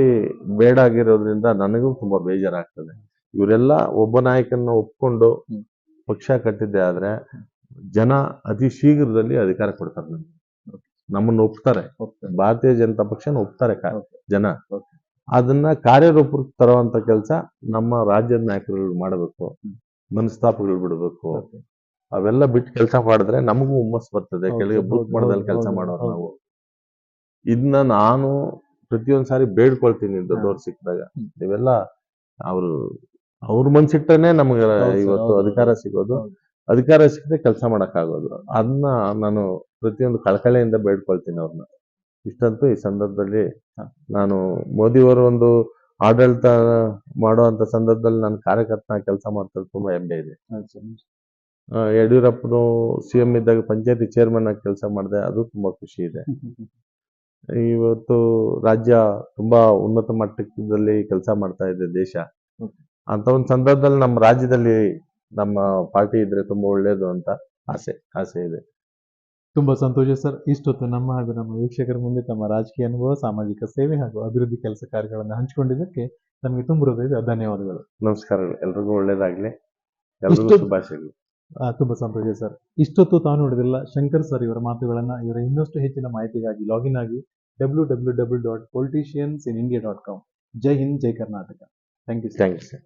ಬೇಡ ಆಗಿರೋದ್ರಿಂದ ನನಗೂ ತುಂಬಾ ಬೇಜಾರಾಗ್ತದೆ. ಇವರೆಲ್ಲ ಒಬ್ಬ ನಾಯಕನ ಒಪ್ಕೊಂಡು ಪಕ್ಷ ಕಟ್ಟಿದ್ದೆ ಆದ್ರೆ ಜನ ಅತಿ ಶೀಘ್ರದಲ್ಲಿ ಅಧಿಕಾರ ಕೊಡ್ತಾರೆ ನಮ್ಗೆ. ನಮ್ಮನ್ನು ಒಪ್ತಾರೆ. ಭಾರತೀಯ ಜನತಾ ಪಕ್ಷನ ಒಪ್ತಾರೆ ಜನ. ಅದನ್ನ ಕಾರ್ಯರೂಪಕ್ಕೆ ತರುವಂತ ಕೆಲಸ ನಮ್ಮ ರಾಜ್ಯದ ನಾಯಕರು ಮಾಡಬೇಕು. ಮನಸ್ತಾಪಗಳು ಬಿಡಬೇಕು. ಅವೆಲ್ಲ ಬಿಟ್ಟು ಕೆಲಸ ಮಾಡಿದ್ರೆ ನಮಗೂ ಹುಮ್ಮಸ್ ಬರ್ತದೆ. ಕೆಲವು ಬುಕ್ ಬೂತ್ ಕೆಲಸ ಮಾಡೋರು ನಾವು. ಇದನ್ನ ನಾನು ಪ್ರತಿಯೊಂದ್ ಸಾರಿ ಬೇಡ್ಕೊಳ್ತೀನಿ ದೊಡ್ಡವ್ರು ಸಿಕ್ಕಿದಾಗ. ಇವೆಲ್ಲ ಅವ್ರು ಅವ್ರ ಮನ್ಸಿಟ್ಟನೆ ನಮ್ಗೆ ಇವತ್ತು ಅಧಿಕಾರ. ಸಿಗೋದು. ಅಧಿಕಾರ ಸಿಕ್ಕದೆ ಕೆಲಸ ಆಗೋದು ಅದನ್ನ ನಾನು ಪ್ರತಿಯೊಂದು ಕಳಕಳೆಯಿಂದ ಬೇಡ್ಕೊಳ್ತೀನಿ ಅವ್ರನ್ನ ಇಷ್ಟಂತೂ ಈ ಸಂದರ್ಭದಲ್ಲಿ ನಾನು ನಾನು ಮೋದಿಯವರು ಒಂದು ಆಡಳಿತ ಮಾಡುವಂತ ಸಂದರ್ಭದಲ್ಲಿ ನಾನು ಕಾರ್ಯಕರ್ತನ ಕೆಲಸ ಮಾಡ್ತಾರೆ ತುಂಬಾ ಹೆಮ್ಮೆ ಇದೆ. ಯಡಿಯೂರಪ್ಪನು ಸಿ ಎಂ ಇದ್ದಾಗ ಪಂಚಾಯತಿ ಚೇರ್ಮನ್ ಆಗಿ ಕೆಲಸ ಮಾಡಿದೆ ಅದು ತುಂಬಾ ಖುಷಿ ಇದೆ. ಇವತ್ತು ರಾಜ್ಯ ತುಂಬಾ ಉನ್ನತ ಮಟ್ಟದಲ್ಲಿ ಕೆಲಸ ಮಾಡ್ತಾ ಇದೆ ದೇಶ. ಅಂತ ಒಂದು ಸಂದರ್ಭದಲ್ಲಿ ನಮ್ಮ ರಾಜ್ಯದಲ್ಲಿ ನಮ್ಮ ಪಾರ್ಟಿ ಇದ್ರೆ ತುಂಬಾ ಒಳ್ಳೇದು ಅಂತ ಆಸೆ ಆಸೆ ಇದೆ. ತುಂಬಾ ಸಂತೋಷ ಸರ್. ಇಷ್ಟೊತ್ತು ನಮ್ಮ ಹಾಗೂ ನಮ್ಮ ವೀಕ್ಷಕರ ಮುಂದೆ ತಮ್ಮ ರಾಜಕೀಯ ಅನುಭವ ಸಾಮಾಜಿಕ ಸೇವೆ ಹಾಗೂ ಅಭಿವೃದ್ಧಿ ಕೆಲಸ ಕಾರ್ಯಗಳನ್ನು ಹಂಚಿಕೊಂಡಿದ್ದಕ್ಕೆ ನಮಗೆ ತುಂಬ ಹೃದಯದ ಧನ್ಯವಾದಗಳು. ನಮಸ್ಕಾರಗಳು. ಎಲ್ರಿಗೂ ಒಳ್ಳೇದಾಗ್ಲಿ. ಎಲ್ರಿಗೂ ಶುಭಾಶಯಗಳು. ತುಂಬಾ ಸಂತೋಷ ಸರ್. ಇಷ್ಟೊತ್ತು ತಾನು ನೋಡಿದಿಲ್ಲ ಶಂಕರ್ ಸರ್ ಇವರ ಮಾತುಗಳನ್ನ, ಇವರ ಇನ್ನಷ್ಟು ಹೆಚ್ಚಿನ ಮಾಹಿತಿಗಾಗಿ ಲಾಗಿನ್ ಆಗಿ W W W dot politicians in India dot com Jai Hind, Jai Karnataka. Thank you thank you sir